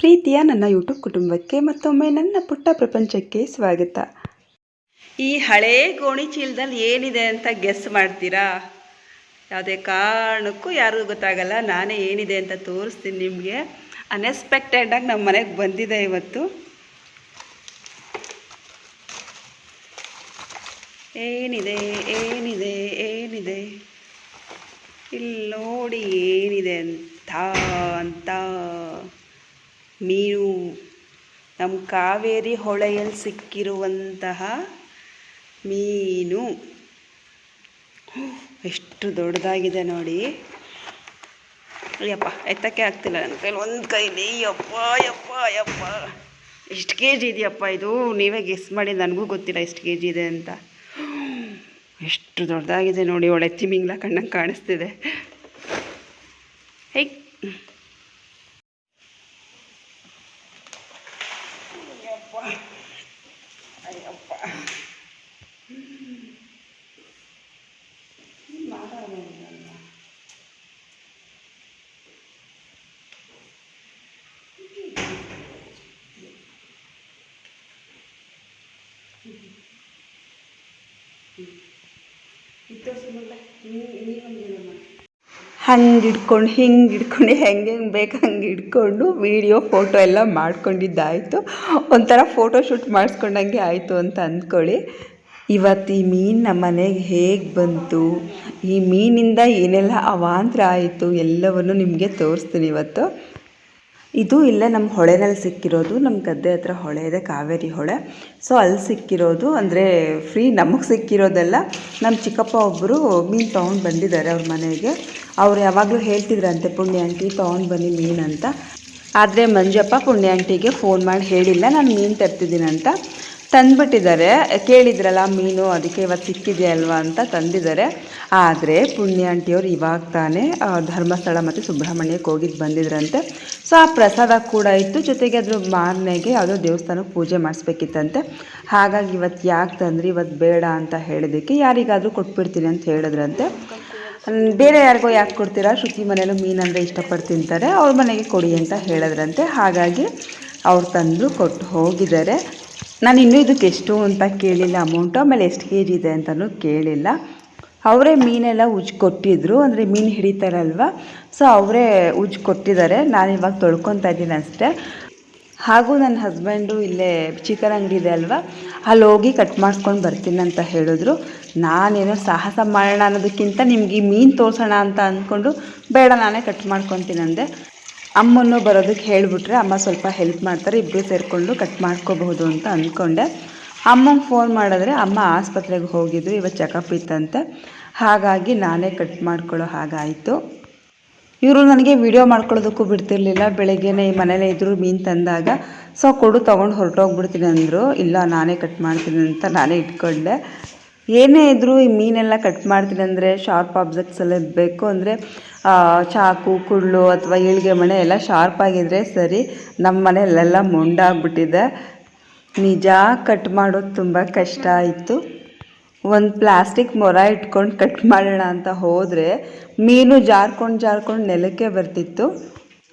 ಪ್ರೀತಿಯ ನನ್ನ ಯೂಟ್ಯೂಬ್ ಕುಟುಂಬಕ್ಕೆ ಮತ್ತೊಮ್ಮೆ ನನ್ನ ಪುಟ್ಟ ಪ್ರಪಂಚಕ್ಕೆ ಸ್ವಾಗತ. ಈ ಹಳೇ ಗೋಣಿ ಚೀಲದಲ್ಲಿ ಏನಿದೆ ಅಂತ ಗೆಸ್ ಮಾಡ್ತೀರಾ? ಯಾವುದೇ ಕಾರಣಕ್ಕೂ ಯಾರಿಗೂ ಗೊತ್ತಾಗಲ್ಲ, ನಾನೇ ಏನಿದೆ ಅಂತ ತೋರಿಸ್ತೀನಿ ನಿಮಗೆ. ಅನ್ಎಕ್ಸ್ಪೆಕ್ಟೆಡಾಗಿ ನಮ್ಮ ಮನೆಗೆ ಬಂದಿದೆ ಇವತ್ತು. ಏನಿದೆ ಏನಿದೆ ಏನಿದೆ? ಇಲ್ಲಿ ನೋಡಿ ಏನಿದೆ ಅಂತ ಅಂತ. ಮೀನು ನಮ್ಮ ಕಾವೇರಿ ಹೊಳೆಯಲ್ಲಿ ಸಿಕ್ಕಿರುವಂತಹ ಮೀನು. ಎಷ್ಟು ದೊಡ್ಡದಾಗಿದೆ ನೋಡಿ. ಅಯ್ಯಪ್ಪ, ಎತ್ತಕ್ಕೆ ಆಗ್ತಿಲ್ಲ ನನ್ನ ಕೈಲಿ, ಒಂದು ಕೈಲಿ ಯಪ್ಪ ಯಪ್ಪ. ಅಯ್ಯಪ್ಪ ಎಷ್ಟು ಕೆ ಜಿ ಇದೆಯಪ್ಪ ಇದು? ನೀವೇ ಗೆಸ್ ಮಾಡಿ, ನನಗೂ ಗೊತ್ತಿಲ್ಲ ಎಷ್ಟು ಕೆ ಜಿ ಇದೆ ಅಂತ. ಎಷ್ಟು ದೊಡ್ಡದಾಗಿದೆ ನೋಡಿ, ಒಳ್ಳೆ ತಿಮಿಂಗ್ಲ ಕಣ್ಣಂಗೆ ಕಾಣಿಸ್ತಿದೆ. ಹೈ ಅಯ್ಯಪ್ಪ ಅಯ್ಯಪ್ಪ ಮಾತಾಡೋದಿಲ್ಲ ಹಂಗೆ ಹಿಡ್ಕೊಂಡು ಹಿಂಗೆ ಹಿಡ್ಕೊಂಡು ಹೆಂಗೆ ಹೆಂಗೆ ಬೇಕು ಹಂಗೆ ಹಿಡ್ಕೊಂಡು ವೀಡಿಯೋ ಫೋಟೋ ಎಲ್ಲ ಮಾಡ್ಕೊಂಡಿದ್ದಾಯಿತು. ಒಂಥರ ಫೋಟೋ ಶೂಟ್ ಮಾಡಿಸ್ಕೊಂಡಂಗೆ ಆಯಿತು ಅಂತ ಅಂದ್ಕೊಳ್ಳಿ. ಇವತ್ತು ಈ ಮೀನು ನಮ್ಮ ಮನೆಗೆ ಹೇಗೆ ಬಂತು? ಈ ಮೀನಿಂದ ಏನೆಲ್ಲ ಅವಾಂತರ ಆಯಿತು? ಎಲ್ಲವನ್ನು ನಿಮಗೆ ತೋರಿಸ್ತೀನಿ ಇವತ್ತು. ಇದು ಇಲ್ಲೇ ನಮ್ಮ ಹೊಳೆನಲ್ಲಿ ಸಿಕ್ಕಿರೋದು, ನಮ್ಮ ಗದ್ದೆ ಹತ್ರ ಹೊಳೆ ಇದೆ, ಕಾವೇರಿ ಹೊಳೆ. ಸೊ ಅಲ್ಲಿ ಸಿಕ್ಕಿರೋದು ಅಂದರೆ ಫ್ರೀ ನಮಗೆ ಸಿಕ್ಕಿರೋದೆಲ್ಲ ನಮ್ಮ ಚಿಕ್ಕಪ್ಪ ಒಬ್ಬರು ಮೀನು ತೊಗೊಂಡು ಬಂದಿದ್ದಾರೆ ಅವ್ರ ಮನೆಗೆ. ಅವ್ರು ಯಾವಾಗಲೂ ಹೇಳ್ತಿದ್ರಂತೆ, ಪುಣ್ಯ ಆಂಟಿ, ತೊಗೊಂಡು ಬನ್ನಿ ಮೀನು ಅಂತ. ಆದರೆ ಮಂಜಪ್ಪ ಪುಣ್ಯ ಆಂಟಿಗೆ ಫೋನ್ ಮಾಡಿ ಹೇಳಿಲ್ಲ, ನಾನು ಮೀನು ತರ್ತಿದ್ದೀನಿ ಅಂತ. ತಂದುಬಿಟ್ಟಿದ್ದಾರೆ. ಕೇಳಿದ್ರಲ್ಲ, ಮೀನು ಅದಕ್ಕೆ ಇವತ್ತು ಸಿಕ್ಕಿದೆಯಲ್ವಾ ಅಂತ ತಂದಿದ್ದಾರೆ. ಆದರೆ ಪುಣ್ಯ ಆಂಟಿಯವರು ಇವಾಗ ತಾನೇ ಧರ್ಮಸ್ಥಳ ಮತ್ತು ಸುಬ್ರಹ್ಮಣ್ಯಕ್ಕೆ ಹೋಗಿದ್ದು ಬಂದಿದ್ರಂತೆ. ಸೊ, ಆ ಪ್ರಸಾದ ಕೂಡ ಇತ್ತು. ಜೊತೆಗೆ ಅದ್ರ ಮಾರನೆಗೆ ಯಾವುದೋ ದೇವಸ್ಥಾನಕ್ಕೆ ಪೂಜೆ ಮಾಡಿಸ್ಬೇಕಿತ್ತಂತೆ. ಹಾಗಾಗಿ ಇವತ್ತು ಯಾಕೆ ತಂದ್ರಿ, ಇವತ್ತು ಬೇಡ ಅಂತ ಹೇಳಿದ್ದಕ್ಕೆ ಯಾರಿಗಾದರೂ ಕೊಟ್ಬಿಡ್ತೀನಿ ಅಂತ ಹೇಳಿದ್ರಂತೆ. ಬೇರೆ ಯಾರಿಗೋ ಯಾಕೆ ಕೊಡ್ತೀರಾ? ಶ್ರುತಿ ಮನೇಲೂ ಮೀನು ಅಂದರೆ ಇಷ್ಟಪಟ್ಟು ತಿಂತಾರೆ ಅವ್ರ ಮನೆಗೆ ಕೊಡಿ ಅಂತ ಹೇಳಿದ್ರಂತೆ. ಹಾಗಾಗಿ ಅವ್ರು ತಂದು ಕೊಟ್ಟು ಹೋಗಿದ್ದಾರೆ. ನಾನು ಇನ್ನೂ ಇದಕ್ಕೆ ಎಷ್ಟು ಅಂತ ಕೇಳಿಲ್ಲ. ಅಮೌಂಟು ಆಮೇಲೆ ಎಷ್ಟು ಕೆ ಇದೆ ಅಂತಲೂ ಕೇಳಿಲ್ಲ. ಅವರೇ ಮೀನೆಲ್ಲ ಉಜ್ಜಿ ಕೊಟ್ಟಿದ್ರು. ಅಂದರೆ ಮೀನು ಹಿಡಿತಾರಲ್ವ? ಸೊ ಅವರೇ ಉಜ್ಜಿ ಕೊಟ್ಟಿದ್ದಾರೆ. ನಾನು ಇವಾಗ ತೊಳ್ಕೊತಾ ಇದ್ದೀನಿ ಅಷ್ಟೇ. ಹಾಗೂ ನನ್ನ ಹಸ್ಬೆಂಡು ಇಲ್ಲೇ ಚಿಕನ್ ಅಂಗಡಿ ಇದೆ ಅಲ್ವಾ? ಅಲ್ಲಿ ಹೋಗಿ ಕಟ್ ಮಾಡಿಸ್ಕೊಂಡು ಬರ್ತೀನಿ ಅಂತ ಹೇಳಿದ್ರು. ನಾನೇನೋ ಸಾಹಸ ಮಾಡೋಣ ಅನ್ನೋದಕ್ಕಿಂತ ನಿಮ್ಗೆ ಮೀನು ತೋರಿಸೋಣ ಅಂತ ಅಂದ್ಕೊಂಡು ಬೇಡ, ನಾನೇ ಕಟ್ ಮಾಡ್ಕೊತೀನಿ ಅಂದೆ. ಅಮ್ಮನ್ನು ಬರೋದಕ್ಕೆ ಹೇಳಿಬಿಟ್ರೆ ಅಮ್ಮ ಸ್ವಲ್ಪ ಹೆಲ್ಪ್ ಮಾಡ್ತಾರೆ ಇಬ್ಬರು ಸೇರಿಕೊಂಡು ಕಟ್ ಮಾಡ್ಕೋಬಹುದು ಅಂತ ಅಂದ್ಕೊಂಡೆ ಅಮ್ಮಂಗೆ ಫೋನ್ ಮಾಡಿದ್ರೆ ಅಮ್ಮ ಆಸ್ಪತ್ರೆಗೆ ಹೋಗಿದ್ರು ಇವತ್ತು ಚೆಕಪ್ ಇತ್ತಂತೆ. ಹಾಗಾಗಿ ನಾನೇ ಕಟ್ ಮಾಡ್ಕೊಳ್ಳೋ ಹಾಗಾಯಿತು. ಇವರು ನನಗೆ ವಿಡಿಯೋ ಮಾಡ್ಕೊಳ್ಳೋದಕ್ಕೂ ಬಿಡ್ತಿರ್ಲಿಲ್ಲ. ಬೆಳಗ್ಗೆನೇ ಈ ಮನೇಲೇ ಇದ್ರು, ಮೀನು ತಂದಾಗ. ಸೊ ಕೊಡು ತೊಗೊಂಡು ಹೊರಟೋಗ್ಬಿಡ್ತೀನಿ ಅಂದರು. ಇಲ್ಲ, ನಾನೇ ಕಟ್ ಮಾಡ್ತೀನಿ ಅಂತ ನಾನೇ ಇಟ್ಕೊಂಡೆ. ಏನೇ ಇದ್ದರೂ ಈ ಮೀನೆಲ್ಲ ಕಟ್ ಮಾಡ್ತೀನಿ ಅಂದರೆ ಶಾರ್ಪ್ ಆಬ್ಜೆಕ್ಟ್ಸ್ ಎಲ್ಲ ಬೇಕು ಅಂದರೆ ಚಾಕು ಕುಳ್ಳು ಅಥವಾ ಈಳ್ಗೆ ಮಣೆ ಎಲ್ಲ ಶಾರ್ಪ್ ಆಗಿದ್ರೆ ಸರಿ ನಮ್ಮ ಮನೆಯಲ್ಲೆಲ್ಲ ಮೊಂಡಾಗ್ಬಿಟ್ಟಿದೆ. ನಿಜ, ಕಟ್ ಮಾಡೋದು ತುಂಬ ಕಷ್ಟ ಆಯಿತು. ಒಂದು ಪ್ಲಾಸ್ಟಿಕ್ ಮೊರ ಇಟ್ಕೊಂಡು ಕಟ್ ಮಾಡೋಣ ಅಂತ ಹೋದರೆ, ಮೀನು ಜಾರ್ಕೊಂಡು ಜಾರ್ಕೊಂಡು ನೆಲಕ್ಕೆ ಬರ್ತಿತ್ತು.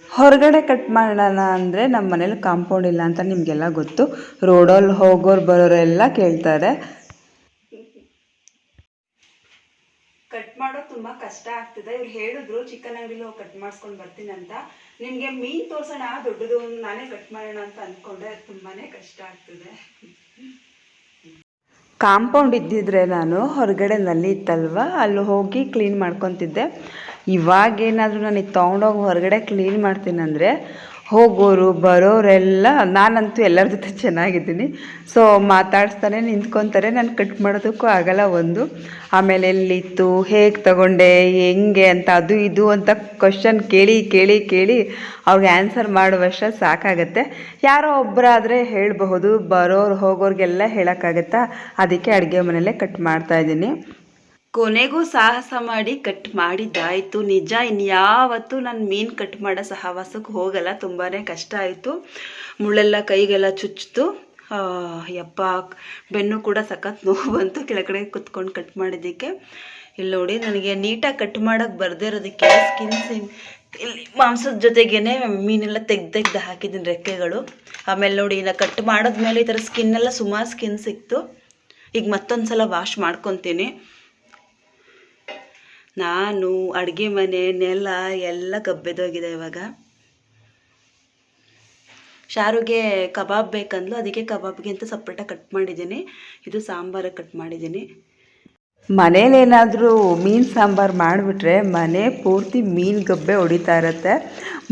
ಹೊರಗಡೆ ಕಟ್ ಮಾಡೋಣ ಅಂದರೆ ನಮ್ಮ ಮನೇಲಿ ಕಾಂಪೌಂಡ್ ಇಲ್ಲ ಅಂತ ನಿಮಗೆಲ್ಲ ಗೊತ್ತು. ರೋಡಲ್ಲಿ ಹೋಗೋರು ಬರೋರೆಲ್ಲ ಕೇಳ್ತಾರೆ. ಕಟ್ ಮಾಡೋದು ತುಂಬ ಕಷ್ಟ ಆಗ್ತಿದೆ. ಇವ್ರು ಹೇಳಿದ್ರು, ಚಿಕನ್ ಅಂಗಡಿಲಿ ಹೋಗಿ ಕಟ್ ಮಾಡಿಸ್ಕೊಂಡು ಬರ್ತೀನಿ ಅಂತ. ನಿಮಗೆ ಮೀನು ತೋರ್ಸೋಣ, ದೊಡ್ಡದು ನಾನೇ ಕಟ್ ಮಾಡೋಣ ಅಂತ ಅಂದ್ಕೊಂಡೆ ತುಂಬಾನೇ ಕಷ್ಟ ಆಗ್ತಿದೆ. ಕಾಂಪೌಂಡ್ ಇದ್ದಿದ್ರೆ ನಾನು ಹೊರಗಡೆ ನಲ್ಲಿ ಇತ್ತಲ್ವ ಅಲ್ಲಿ ಹೋಗಿ ಕ್ಲೀನ್ ಮಾಡ್ಕೊತಿದ್ದೆ. ಇವಾಗೇನಾದರೂ ನನಗೆ ತೊಗೊಂಡೋಗಿ ಹೊರಗಡೆ ಕ್ಲೀನ್ ಮಾಡ್ತೀನಂದರೆ ಹೋಗೋರು, ಬರೋರೆಲ್ಲ ನಾನಂತೂ ಎಲ್ಲರ ಜೊತೆ ಚೆನ್ನಾಗಿದ್ದೀನಿ. ಸೊ ಮಾತಾಡಿಸ್ತಾನೆ ನಿಂತ್ಕೊತಾರೆ, ನಾನು ಕಟ್ ಮಾಡೋದಕ್ಕೂ ಆಗಲ್ಲ ಒಂದು. ಆಮೇಲೆ ಎಲ್ಲಿತ್ತು, ಹೇಗೆ ತಗೊಂಡೆ, ಹೆಂಗೆ ಅಂತ, ಅದು ಇದು ಅಂತ ಕ್ವಶನ್ ಕೇಳಿ ಕೇಳಿ ಕೇಳಿ ಅವ್ರಿಗೆ ಆನ್ಸರ್ ಮಾಡುವಷ್ಟ ಸಾಕಾಗತ್ತೆ. ಯಾರೋ ಒಬ್ಬರಾದರೆ ಹೇಳಬಹುದು, ಬರೋರು, ಹೋಗೋರಿಗೆಲ್ಲ ಹೇಳೋಕ್ಕಾಗತ್ತಾ? ಅದಕ್ಕೆ ಅಡುಗೆ ಮನೆಯಲ್ಲೇ ಕಟ್ ಮಾಡ್ತಾ ಇದ್ದೀನಿ. ಕೊನೆಗೂ ಸಾಹಸ ಮಾಡಿ ಕಟ್ ಮಾಡಿದ್ದಾಯಿತು. ನಿಜ, ಇನ್ಯಾವತ್ತೂ ನಾನು ಮೀನು ಕಟ್ ಮಾಡೋ ಸಹವಾಸಕ್ಕೆ ಹೋಗಲ್ಲ. ತುಂಬಾ ಕಷ್ಟ ಆಯಿತು. ಮುಳ್ಳೆಲ್ಲ ಕೈಗೆಲ್ಲ ಚುಚ್ಚಿತು ಯಪ್ಪ, ಬೆನ್ನು ಕೂಡ ಸಖತ್ ನೋವು ಬಂತು ಕೆಳಗಡೆ ಕುತ್ಕೊಂಡು ಕಟ್ ಮಾಡಿದ್ದಕ್ಕೆ. ಇಲ್ಲಿ ನೋಡಿ, ನನಗೆ ನೀಟಾಗಿ ಕಟ್ ಮಾಡೋಕ್ಕೆ ಬರದೇ ಇರೋದಕ್ಕೆ ಸ್ಕಿನ್ ಸಿಮ್ ಇಲ್ಲಿ ಮಾಂಸದ ಜೊತೆಗೇನೆ ಮೀನೆಲ್ಲ ತೆಗ್ದು ತೆಗ್ದು ಹಾಕಿದ್ದೀನಿ ರೆಕ್ಕೆಗಳು. ಆಮೇಲೆ ನೋಡಿ ನಾ ಕಟ್ ಮಾಡಿದ್ಮೇಲೆ ಈ ಥರ ಸ್ಕಿನ್ ಎಲ್ಲ ಸುಮಾರು ಸ್ಕಿನ್ ಸಿಕ್ತು. ಈಗ ಮತ್ತೊಂದು ಸಲ ವಾಶ್ ಮಾಡ್ಕೊತೀನಿ. ನಾನು, ಅಡುಗೆ ಮನೆ, ನೆಲ ಎಲ್ಲ ಗಬ್ಬೆದೋಗಿದೆ ಇವಾಗ. ಶಾರುಗೆ ಕಬಾಬ್ ಬೇಕಂದ್ಲು, ಅದಕ್ಕೆ ಕಬಾಬ್ಗೆ ಅಂತ ಸಪ್ರೇಟಾಗಿ ಕಟ್ ಮಾಡಿದ್ದೀನಿ. ಇದು ಸಾಂಬಾರಿಗೆ ಕಟ್ ಮಾಡಿದ್ದೀನಿ. ಮನೇಲೇನಾದರೂ ಮೀನು ಸಾಂಬಾರು ಮಾಡಿಬಿಟ್ರೆ ಮನೆ ಪೂರ್ತಿ ಮೀನು ಗಬ್ಬೆ ಹೊಡಿತಾ ಇರುತ್ತೆ.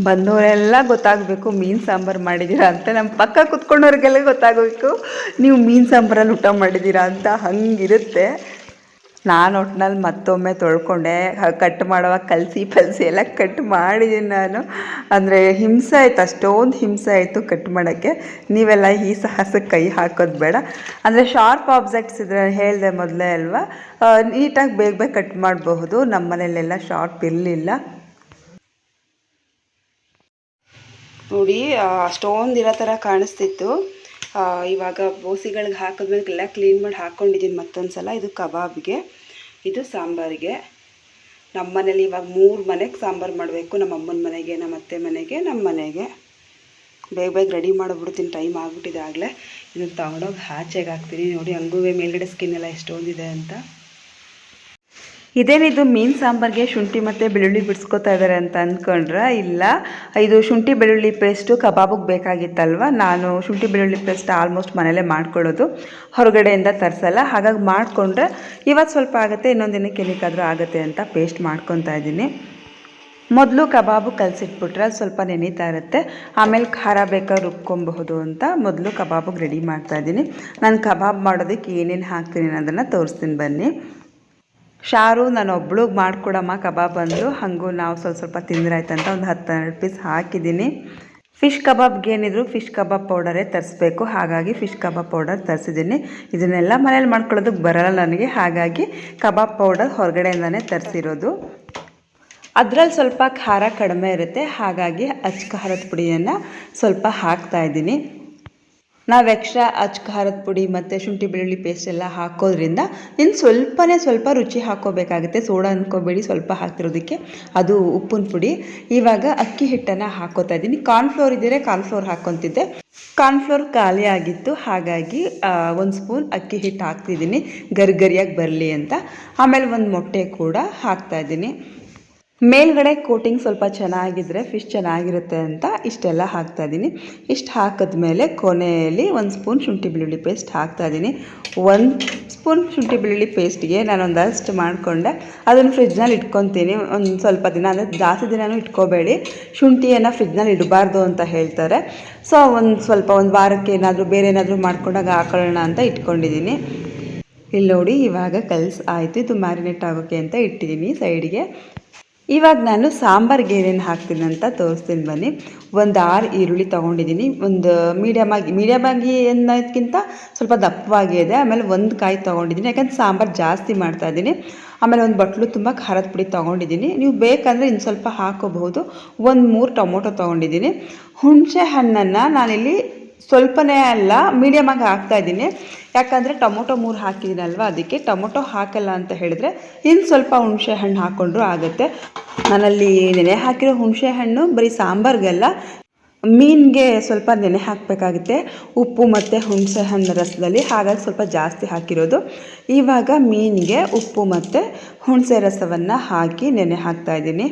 ಬಂದವರೆಲ್ಲ ಗೊತ್ತಾಗಬೇಕು ಮೀನು ಸಾಂಬಾರು ಮಾಡಿದ್ದೀರಾ ಅಂತ. ನಮ್ಮ ಪಕ್ಕ ಕುತ್ಕೊಂಡವ್ರಿಗೆಲ್ಲ ಗೊತ್ತಾಗಬೇಕು, ನೀವು ಮೀನು ಸಾಂಬಾರಲ್ಲಿ ಊಟ ಮಾಡಿದ್ದೀರಾ ಅಂತ. ಹಂಗಿರುತ್ತೆ. ನಾನು ಒಟ್ನಲ್ಲಿ ಮತ್ತೊಮ್ಮೆ ತೊಳ್ಕೊಂಡೆ. ಕಟ್ ಮಾಡುವಾಗ ಕಲಸಿ ಪಲಸಿ ಎಲ್ಲ ಕಟ್ ಮಾಡಿದ್ದೀನಿ ನಾನು. ಅಂದರೆ ಹಿಂಸೆ ಆಯ್ತು, ಅಷ್ಟೊಂದು ಹಿಂಸೆ ಆಯಿತು ಕಟ್ ಮಾಡೋಕ್ಕೆ. ನೀವೆಲ್ಲ ಈ ಸಾಹಸಕ್ಕೆ ಕೈ ಹಾಕೋದು ಬೇಡ. ಅಂದರೆ ಶಾರ್ಪ್ ಆಬ್ಜೆಕ್ಟ್ಸ್ ಇದ್ರೆ ಹೇಳಿದೆ ಮೊದಲೇ ಅಲ್ವಾ? ನೀಟಾಗಿ ಬೇಗ ಬೇಗ ಕಟ್ ಮಾಡಬಹುದು. ನಮ್ಮ ಮನೇಲೆಲ್ಲ ಶಾರ್ಪ್ ಇರಲಿಲ್ಲ. ನೋಡಿ ಅಷ್ಟೊಂದು ಇರೋ ಥರ ಕಾಣಿಸ್ತಿತ್ತು. ಇವಾಗ ಬೋಸಿಗಳಿಗೆ ಹಾಕಿದ್ಮೇಲೆ ಎಲ್ಲ ಕ್ಲೀನ್ ಮಾಡಿ ಹಾಕ್ಕೊಂಡಿದ್ದೀನಿ ಮತ್ತೊಂದು ಸಲ ಇದು ಕಬಾಬ್ಗೆ, ಇದು ಸಾಂಬಾರಿಗೆ. ನಮ್ಮ ಮನೇಲಿ ಇವಾಗ ಮೂರು ಮನೆಗೆ ಸಾಂಬಾರು ಮಾಡಬೇಕು, ನಮ್ಮ ಅಮ್ಮನ ಮನೆಗೆ, ನಮ್ಮ ಅತ್ತೆ ಮನೆಗೆ, ನಮ್ಮ ಮನೆಗೆ. ಬೇಗ ಬೇಗ ರೆಡಿ ಮಾಡಿಬಿಡ್ತೀನಿ, ಟೈಮ್ ಆಗಿಬಿಟ್ಟಿದೆ ಆಗಲೇ. ಇದನ್ನು ತಗೊಂಡೋಗಿ ಆಚೆಗೆ ಹಾಕ್ತೀನಿ. ನೋಡಿ ಹಂಗೂ ಮೇಲ್ಗಡೆ ಸ್ಕಿನ್ ಎಲ್ಲ ಎಷ್ಟೊಂದಿದೆ ಅಂತ. ಇದೇನಿದು ಮೀನು ಸಾಂಬಾರಿಗೆ ಶುಂಠಿ ಮತ್ತು ಬೆಳ್ಳುಳ್ಳಿ ಬಿಡಿಸ್ಕೊತಾ ಇದ್ದಾರೆ ಅಂತ ಅಂದ್ಕೊಂಡ್ರೆ ಇಲ್ಲ. ಇದು ಶುಂಠಿ ಬೆಳ್ಳುಳ್ಳಿ ಪೇಸ್ಟು ಕಬಾಬಿಗೆ ಬೇಕಾಗಿತ್ತಲ್ವ? ನಾನು ಶುಂಠಿ ಬೆಳ್ಳುಳ್ಳಿ ಪೇಸ್ಟ್ ಆಲ್ಮೋಸ್ಟ್ ಮನೇಲೇ ಮಾಡ್ಕೊಳ್ಳೋದು. ಹೊರಗಡೆಯಿಂದ ತರಿಸಲ್ಲ. ಹಾಗಾಗಿ ಮಾಡಿಕೊಂಡ್ರೆ ಇವತ್ತು ಸ್ವಲ್ಪ ಆಗುತ್ತೆ, ಇನ್ನೊಂದು ದಿನಕ್ಕೆ ಏನಕ್ಕಾದರೂ ಆಗುತ್ತೆ ಅಂತ ಪೇಸ್ಟ್ ಮಾಡ್ಕೊತಾ ಇದ್ದೀನಿ. ಮೊದಲು ಕಬಾಬು ಕಲಸಿಟ್ಬಿಟ್ರೆ ಸ್ವಲ್ಪ ನೆನೀತಾ ಇರುತ್ತೆ. ಆಮೇಲೆ ಖಾರ ಬೇಕಾದ್ರೆ ರುಬ್ಕೊಬಹುದು ಅಂತ ಮೊದಲು ಕಬಾಬಿಗೆ ರೆಡಿ ಮಾಡ್ತಾ ಇದ್ದೀನಿ. ನಾನು ಕಬಾಬ್ ಮಾಡೋದಕ್ಕೆ ಏನೇನು ಹಾಕ್ತೀನಿ ಅನ್ನೋದನ್ನು ತೋರಿಸ್ತೀನಿ ಬನ್ನಿ. ಶಾರು ನಾನು ಒಬ್ಳಿಗೆ ಮಾಡಿಕೊಡಮ್ಮ, ಕಬಾಬ್ ಬಂದು ಹಾಗೂ ನಾವು ಸ್ವಲ್ಪ ಸ್ವಲ್ಪ ತಿಂದ್ರಾಯ್ತಂತ ಒಂದು ಹತ್ತು ಹನ್ನೆರಡು ಪೀಸ್ ಹಾಕಿದ್ದೀನಿ. ಫಿಶ್ ಕಬಾಬ್ಗೆ ಏನಿದ್ರು ಫಿಶ್ ಕಬಾಬ್ ಪೌಡರೇ ತರಿಸ್ಬೇಕು. ಹಾಗಾಗಿ ಫಿಶ್ ಕಬಾಬ್ ಪೌಡರ್ ತರಿಸಿದ್ದೀನಿ. ಇದನ್ನೆಲ್ಲ ಮನೇಲಿ ಮಾಡ್ಕೊಳ್ಳೋದಕ್ಕೆ ಬರಲ್ಲ ನನಗೆ. ಹಾಗಾಗಿ ಕಬಾಬ್ ಪೌಡರ್ ಹೊರಗಡೆಯಿಂದನೇ ತರಿಸಿರೋದು. ಅದರಲ್ಲಿ ಸ್ವಲ್ಪ ಖಾರ ಕಡಿಮೆ ಇರುತ್ತೆ. ಹಾಗಾಗಿ ಅಚ್ಚ ಖಾರದ ಪುಡಿಯನ್ನು ಸ್ವಲ್ಪ ಹಾಕ್ತಾ ಇದ್ದೀನಿ. ನಾವು ಎಕ್ಸ್ಟ್ರಾ ಅಚ್ಚ ಖಾರದ ಪುಡಿ ಮತ್ತು ಶುಂಠಿ ಬೆಳ್ಳುಳ್ಳಿ ಪೇಸ್ಟ್ ಎಲ್ಲ ಹಾಕೋದ್ರಿಂದ ಇನ್ನು ಸ್ವಲ್ಪನೇ ಸ್ವಲ್ಪ ರುಚಿ ಹಾಕೋಬೇಕಾಗುತ್ತೆ ಸೋಡಾ ಅನ್ಕೋಬೇಡಿ, ಸ್ವಲ್ಪ ಹಾಕ್ತಿರೋದಕ್ಕೆ. ಅದು ಉಪ್ಪಿನ ಪುಡಿ. ಇವಾಗ ಅಕ್ಕಿ ಹಿಟ್ಟನ್ನು ಹಾಕೋತಾ ಇದ್ದೀನಿ. ಕಾರ್ನ್ಫ್ಲೋರ್ ಇದ್ದರೆ ಕಾರ್ನ್ಫ್ಲೋರ್ ಹಾಕ್ಕೊತಿದ್ದೆ. ಕಾರ್ನ್ಫ್ಲೋರ್ ಖಾಲಿ ಆಗಿತ್ತು. ಹಾಗಾಗಿ ಒಂದು ಸ್ಪೂನ್ ಅಕ್ಕಿ ಹಿಟ್ಟು ಹಾಕ್ತಿದ್ದೀನಿ. ಗರಿಗರಿಯಾಗಿ ಬರಲಿ ಅಂತ. ಆಮೇಲೆ ಒಂದು ಮೊಟ್ಟೆ ಕೂಡ ಹಾಕ್ತಾ ಇದ್ದೀನಿ. ಮೇಲ್ಗಡೆ ಕೋಟಿಂಗ್ ಸ್ವಲ್ಪ ಚೆನ್ನಾಗಿದ್ದರೆ ಫಿಶ್ ಚೆನ್ನಾಗಿರುತ್ತೆ ಅಂತ ಇಷ್ಟೆಲ್ಲ ಹಾಕ್ತಾ ಇದ್ದೀನಿ. ಇಷ್ಟು ಹಾಕಿದ್ಮೇಲೆ ಕೊನೆಯಲ್ಲಿ ಒಂದು ಸ್ಪೂನ್ ಶುಂಠಿ ಬೆಳ್ಳುಳ್ಳಿ ಪೇಸ್ಟ್ ಹಾಕ್ತಾ ಇದ್ದೀನಿ. ಒಂದು ಸ್ಪೂನ್ ಶುಂಠಿ ಬೆಳ್ಳುಳ್ಳಿ ಪೇಸ್ಟ್ಗೆ ನಾನು ಒಂದಷ್ಟು ಮಾಡಿಕೊಂಡೆ. ಅದನ್ನು ಫ್ರಿಜ್ನಲ್ಲಿ ಇಟ್ಕೊತೀನಿ. ಒಂದು ಸ್ವಲ್ಪ ದಿನ ಅಂದರೆ ಜಾಸ್ತಿ ದಿನವೂ ಇಟ್ಕೋಬೇಡಿ. ಶುಂಠಿಯನ್ನು ಫ್ರಿಜ್ನಲ್ಲಿ ಇಡಬಾರ್ದು ಅಂತ ಹೇಳ್ತಾರೆ. ಸೊ ಒಂದು ಸ್ವಲ್ಪ ಒಂದು ವಾರಕ್ಕೆ ಏನಾದರೂ ಬೇರೆ ಏನಾದರೂ ಮಾಡ್ಕೊಂಡಾಗ ಹಾಕೊಳ್ಳೋಣ ಅಂತ ಇಟ್ಕೊಂಡಿದ್ದೀನಿ. ಇಲ್ಲಿ ನೋಡಿ, ಇವಾಗ ಕಲ್ಸ್ ಆಯಿತು. ಇದು ಮ್ಯಾರಿನೇಟ್ ಆಗೋಕ್ಕೆ ಅಂತ ಇಟ್ಟಿದ್ದೀನಿ ಸೈಡ್ಗೆ. ಇವಾಗ ನಾನು ಸಾಂಬಾರ್ಗೆ ಏನೇನು ಹಾಕ್ತೀನಿ ಅಂತ ತೋರಿಸ್ತೀನಿ ಬನ್ನಿ. ಒಂದು ಆರು ಈರುಳ್ಳಿ ತೊಗೊಂಡಿದ್ದೀನಿ. ಒಂದು ಮೀಡಿಯಮ್ ಆಗಿ ಮೀಡಿಯಮ್ ಆಗಿ ಅನ್ನೋದಕ್ಕಿಂತ ಸ್ವಲ್ಪ ದಪ್ಪವಾಗಿ ಇದೆ. ಆಮೇಲೆ ಒಂದು ಕಾಯಿ ತೊಗೊಂಡಿದ್ದೀನಿ. ಯಾಕಂದ್ರೆ ಸಾಂಬಾರು ಜಾಸ್ತಿ ಮಾಡ್ತಾ ಇದ್ದೀನಿ. ಆಮೇಲೆ ಒಂದು ಬಟ್ಲು ತುಂಬ ಖಾರದ ಪುಡಿ ತೊಗೊಂಡಿದ್ದೀನಿ. ನೀವು ಬೇಕಂದರೆ ಇನ್ನು ಸ್ವಲ್ಪ ಹಾಕೋಬಹುದು. ಒಂದು ಮೂರು ಟೊಮೊಟೊ ತೊಗೊಂಡಿದ್ದೀನಿ. ಹುಣಸೆ ಹಣ್ಣನ್ನು ನಾನಿಲ್ಲಿ ಸ್ವಲ್ಪನೇ ಅಲ್ಲ ಮೀಡಿಯಮಾಗಿ ಹಾಕ್ತಾ ಇದ್ದೀನಿ. ಯಾಕಂದರೆ ಟೊಮೊಟೊ ಮೂರು ಹಾಕಿದ್ದೀನಲ್ವ ಅದಕ್ಕೆ ಟೊಮೊಟೊ ಹಾಕಲ್ಲ ಅಂತ ಹೇಳಿದ್ರೆ ಇನ್ನು ಸ್ವಲ್ಪ ಹುಣಸೆ ಹಣ್ಣು ಹಾಕ್ಕೊಂಡ್ರೂ ಆಗುತ್ತೆ. ನಾನಲ್ಲಿ ನೆನೆ ಹಾಕಿರೋ ಹುಣಸೆ ಹಣ್ಣು, ಬರೀ ಸಾಂಬಾರಿಗೆಲ್ಲ, ಮೀನಿಗೆ ಸ್ವಲ್ಪ ನೆನೆ ಹಾಕಬೇಕಾಗುತ್ತೆ. ಉಪ್ಪು ಮತ್ತು ಹುಣಸೆ ಹಣ್ಣು ರಸದಲ್ಲಿ ಹಾಗಾಗಿ ಸ್ವಲ್ಪ ಜಾಸ್ತಿ ಹಾಕಿರೋದು. ಇವಾಗ ಮೀನಿಗೆ ಉಪ್ಪು ಮತ್ತು ಹುಣಸೆ ರಸವನ್ನು ಹಾಕಿ ನೆನೆ ಹಾಕ್ತಾ ಇದ್ದೀನಿ.